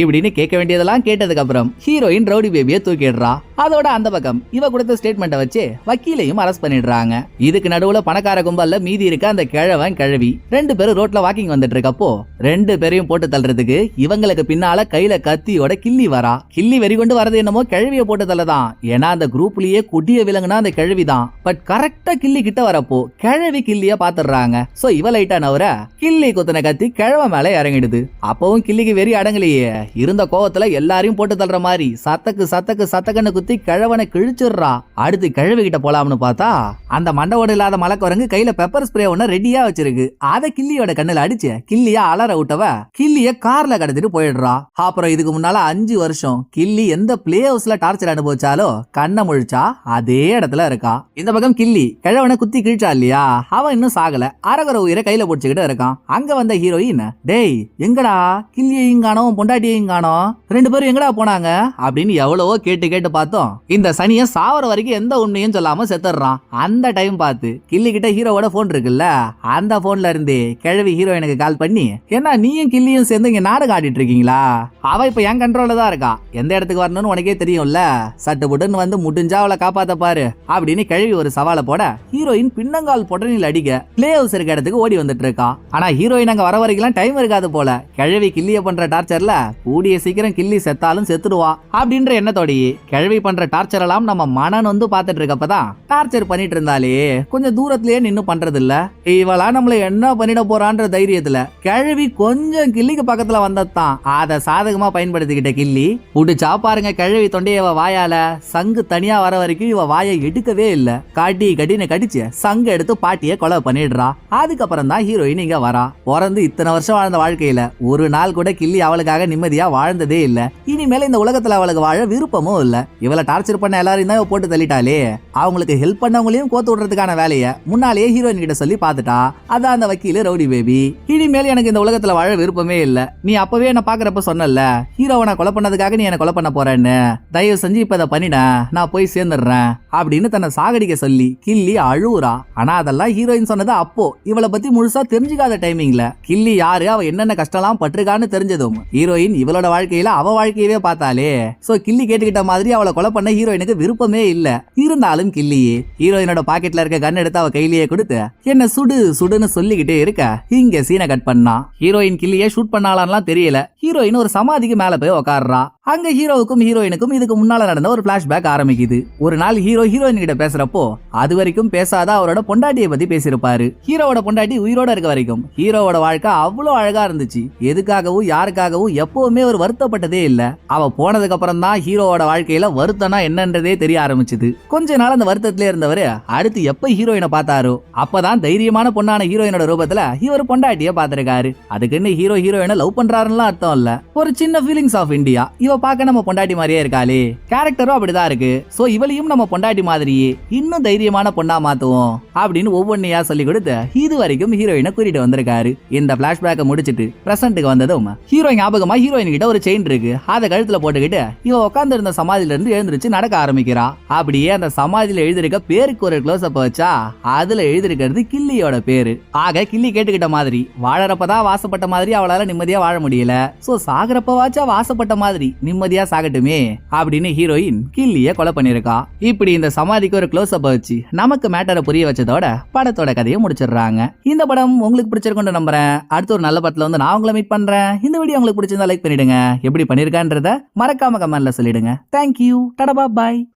இப்படின்னு கேட்க வேண்டியதெல்லாம் கேட்டதுக்கு அப்புறம் ஹீரோயின் ரவுடி பேபியை தூக்கிடுறா. அதோட அந்த பக்கம் இவ கொடுத்த ஸ்டேட்மெண்ட்டை வச்சு வக்கீலையும் அரெஸ்ட் பண்ணிடுறாங்க. இதுக்கு நடுவுல பணக்கார கும்பல்ல மீதி இருக்க அந்த கிழவன் கிழவி. ரெண்டு பேரும் ரோட்ல வாக்கிங் வந்துட்டு இருக்கப்போ ரெண்டு பேரையும் போட்டு தள்ளுறதுக்கு இவங்களுக்கு பின்னால கையில கத்தியோட கிள்ளி வரா. கிள்ளி வெறி கொண்டு வரது என்னமோ கிழவிய போட்டு தள்ளதான். ஏன்னா அந்த குரூப்லயே கொடிய விலங்குனா அந்த கிழவி தான் பட் கரெக்டா கிள்ளி கிட்ட வரப்போ கிழவி கிள்ளிய பாத்துடுறாங்க சோ இவ லைட்டா நவர கிள்ளி குத்துன கத்தி கிழவ மேல இறங்கிடுது. அப்பவும் கிள்ளிக்கு வெறி அடங்கலையே. இருந்த கோவத்துல எல்லாரையும் போட்டு தள்ளுற மாதிரி சத்தக்கு சத்தக்கு சத்தக்குன்னு குத்தி கிழவனை கிழிச்சிடுறா. அடுத்து கிழவி கிட்ட போலாம்னு பார்த்தா அந்த மண்டவோடு இல்லாத மலக்குரங்கு கையில பெப்பர் ஸ்ப்ரே ஒண்ணு ரெடியா வச்சிருக்கு. அத கிள்ளியோட கண்ணுல அடிச்சு கிள்ளியா அலற விட்டவ கிள்ளிய கார்ல கடத்திட்டு போயிடுறா. அப்புறம் இதுக்கு முன்னால அஞ்சு வருஷம் கிள்ளி எந்த பிளே ஹவுஸ்ல டார்ச்சர் அனுபவிச்சாலோ கண்ணை முழிச்சா அதே இடத்துல இருக்கா. இந்த பக்கம் கிள்ளி கிழவனை குத்தி கிழிச்சா இல்லையா? அவன் இன்னும் சாகல. அரகர உயிரை கையில போட்டு பிடிச்சுக்கிட்டு இருக்கான். அங்க வந்த ஹீரோயின் டேய் எங்கடா? கிள்ளியையும் காணோம் பொண்டாட்டியையும் காணோம். ரெண்டு பேரும் எங்கடா போனாங்க? அப்படின்னு எவ்வளவோ கேட்டு கேட்டு பார்த்தோம். இந்த சனிய சாவர வரைக்கும் எந்த உண்மையும் சொல்லாம செத்துடுறான். அந்த டைம் பார்த்து கிள்ளி கிட்ட ஹீரோவோட போன் இருக்குல்ல? அந்த போன்ல இருந்து கிழவி ஹீரோயினுக்கு கால் பண்ணி என்ன நீயும் கிள்ளியும் சேர்ந்து இங்க நாடகம் ஆடிட்டு இருக்கீங்களா? அவ இப்ப என் கண்ட்ரோல தான் இருக்கா. எந்த இடத்துக்கு வரணும்னு உனக்கே தெரியும்ல? சட்டு புட்டுன்னு வந்து முடிஞ்சா அவளை காப்பாத்த பாரு. அப்படின்னு கிழவி ஒரு சவாலை போட ஹீரோயின் பின்னங்கால் பொட்டனில் அடிக்க பிளே ஹவுஸ் இருக்க இடத்துக்கு ஓடி வந்துட்டு இருக்கா ஆனா ஹீரோயின் அங்க வர வரைக்கும் டைம் இருக்காது போல. கிழவி கிள்ளிய பண்ற டார்ச்சர்ல கூடிய சீக்கிரம் கிள்ளி செத்தாலும் செத்துடுவா அப்படின்ற எண்ணத்தோடயே கிழவி பண்ற டார்ச்சர் எல்லாம் நம்ம மனன் வந்து பார்த்துட்டு இருக்கப்பதான் டார்ச்சர் பண்ணிட்டு இருந்தாலே கொஞ்சம் தூரத்திலேயே நின்னு பண்றது இல்ல இவளா நம்மள என்ன பண்ணிட போறான்ற தைரியத்துல கிழவி கொஞ்சம் கிள்ளிக்கு பக்கத்துல வந்ததான் அதை சாதகமா பயன்படுத்திக்கிட்ட கிள்ளி புடிச்சா பாருங்க கிழவி தொண்டைய இவ வாயால சங்கு தனியா வர வரைக்கும் இவ வாயை எடுக்கவே இல்ல. காட்டி கட்டின்னு கடிச்சு சங்கு எடுத்து பாட்டிய கொலை பண்ணிடுறா. அதுக்கப்புறம் தான் ஹீரோயின் இங்க வரா. பிறந்து இத்தனை வருஷம் வாழ்ந்த வாழ்க்கையில ஒரு நாள் கூட கிள்ளி அவளுக்காக நிம்மதியா வாழ்ந்ததே இல்ல. இனிமேல இந்த உலகத்துல அவளுக்கு வாழ விருப்பமும் இல்ல. இவளை டார்ச்சர் பண்ண எல்லாரையும் தான் போட்டு தள்ளிட்டாலே அவங்களுக்கு ஹெல்ப் பண்ணவங்களையும் கோத்து விடுறதுக்கான வேலையை முன்னாலேயே ஹீரோயின் கிட்ட சொல்லி பார்த்துட்டா. அதான் அந்த வக்கீல் ரவுடி பேபி இனிமேல் எனக்கு இந்த உலகத்துல வாழ விருப்பமே இல்ல. நீ அப்பவே என்ன பாக்குறப்ப சொன்னல ஹீரோவை நான் கொலை பண்ணதுக்காக நீ என்ன கொலை பண்ண போறேன்னு. தயவு செஞ்சு இப்ப இதை பண்ணிட. நான் போய் சேர்ந்துடுறேன். அப்படின்னு தன்னை சாகடிக்க சொல்லி கிள்ளி அழுவுறா. ஆனா அதெல்லாம் ஹீரோயின் சொன்னது அப்போ. இவளை பத்தி முழுசா தெரிஞ்சுக்காத டைமிங்ல கில்லி யாரு? அவ என்னென்ன கஷ்டம்லாம் பட்டிருக்கான்னு தெரிஞ்சதும் ஹீரோயின் இவளோட வாழ்க்கையில அவ வாழ்க்கையவே பார்த்தாலே. சோ கில்லி கேட்டுக்கிட்ட மாதிரி அவளை கொலை பண்ண ஹீரோயினுக்கு விருப்பமே இல்ல. இருந்தாலும் கில்லி ஹீரோயினோட பாக்கெட்ல இருக்க கன் எடுத்து அவ கையிலேயே கொடுத்து என்ன சுடு சுடுன்னு சொல்லிக்கிட்டே இருக்க. இங்க சீனை கட் பண்ணா. ஹீரோயின் கிள்ளியே ஷூட் பண்ணாலான்லாம் தெரியல. ஹீரோயின் ஒரு சமாதிக்கு மேல போய் உக்காடுறா அங்க ஹீரோவுக்கும் ஹீரோயினுக்கும் இதுக்கு முன்னால நடந்த ஒரு பிளாஷ்பேக் ஆரம்பிக்குது. ஒரு நாள் ஹீரோ ஹீரோயின் கிட்ட பேசுறப்போ அது வரைக்கும் பேசாத அவரோட பொண்டாட்டியை பத்தி பேசியிருப்பாரு. ஹீரோவோட பொண்டாட்டி உயிரோட இருக்க வரைக்கும் ஹீரோவோட வாழ்க்கை அவ்வளோ அழகா இருந்துச்சு. எதுக்காகவும் யாருக்காகவும் எப்பவுமே ஒரு வருத்தப்பட்டதே இல்ல. அவ போனதுக்கு அப்புறம் தான் ஹீரோவோட வாழ்க்கையில வருத்தம்னா என்னன்றதே தெரிய ஆரம்பிச்சது. கொஞ்ச நாள் அந்த வருத்தத்திலே இருந்தவர் அடுத்து எப்ப ஹீரோயினை பார்த்தாரோ அப்பதான் தைரியமான பொண்ணான ஹீரோயினோட ரூபத்துல இவர் பொண்டாட்டிய பாத்திருக்காரு அதுக்குன்னு ஹீரோ ஹீரோயினை லவ் பண்றாருன்னு அர்த்தம் இல்ல. ஒரு சின்ன ஃபீலிங்ஸ் ஆஃப் இந்தியா இவ பார்க்க நம்ம பொண்டாட்டி மாதிரியே இருக்காளே. கேரக்டரும் அப்படிதான் இருக்கு. சோ இவளையும் நம்ம பொண்டாட்டி மாதிரியே இன்னும் தைரியமான பொண்ணா மாத்துவோம் அப்படின்னு ஒவ்வொன்னையா சொல்லி கொடுத்து இது வரைக்கும் ஹீரோ ஹீரோயினை கூட்டிட்டு வந்திருக்காரு. இந்த பிளாஷ்பேக்கை முடிச்சிட்டு பிரசன்ட்டுக்கு வந்ததும் ஹீரோ ஞாபகமா ஹீரோயின் கிட்ட ஒரு செயின் இருக்கு. அதை கழுத்துல போட்டுக்கிட்டு இவ உட்கார்ந்து இருந்த சமாதியில இருந்து எழுந்திருச்சு நடக்க ஆரம்பிக்கிறா. அப்படியே அந்த சமாதியில எழுதிருக்க பேருக்கு ஒரு க்ளோஸ் அப் வச்சா அதுல எழுதிருக்கிறது கிள்ளியோட பேரு. ஆக கிள்ளி கேட்டுக்கிட்ட மாதிரி வாழறப்பதான் வாசப்பட்ட மாதிரி அவளால நிம்மதியா வாழ முடியல. சோ சாகரப்பவாச்சா வாசப்பட்ட மாதிரி நிம்மதியா சாகட்டுமே அப்படின்னு ஹீரோயின் கிள்ளிய கொலை பண்ணிருக்கா இப்படி இந்த சமாதிக்கு ஒரு க்ளோஸ் அப் வச்சு நமக்கு மேட்டரை புரிய வச்சதோட படத்தோட கதையை முடிச்சிடுறாங்க. இந்த படம் உங்களுக்கு பிடிச்சிருக்கும்னு நம்புறேன். அடுத்த ஒரு நல்ல படத்துல வந்து நான் உங்களை மீட் பண்றேன். இந்த வீடியோ உங்களுக்கு பிடிச்சிருந்தா லைக் பண்ணிடுங்க. எப்படி பண்ணிருக்கான்றத மறக்காம கமெண்ட்ல சொல்லிடுங்க. தேங்க்யூ டடபா பாய்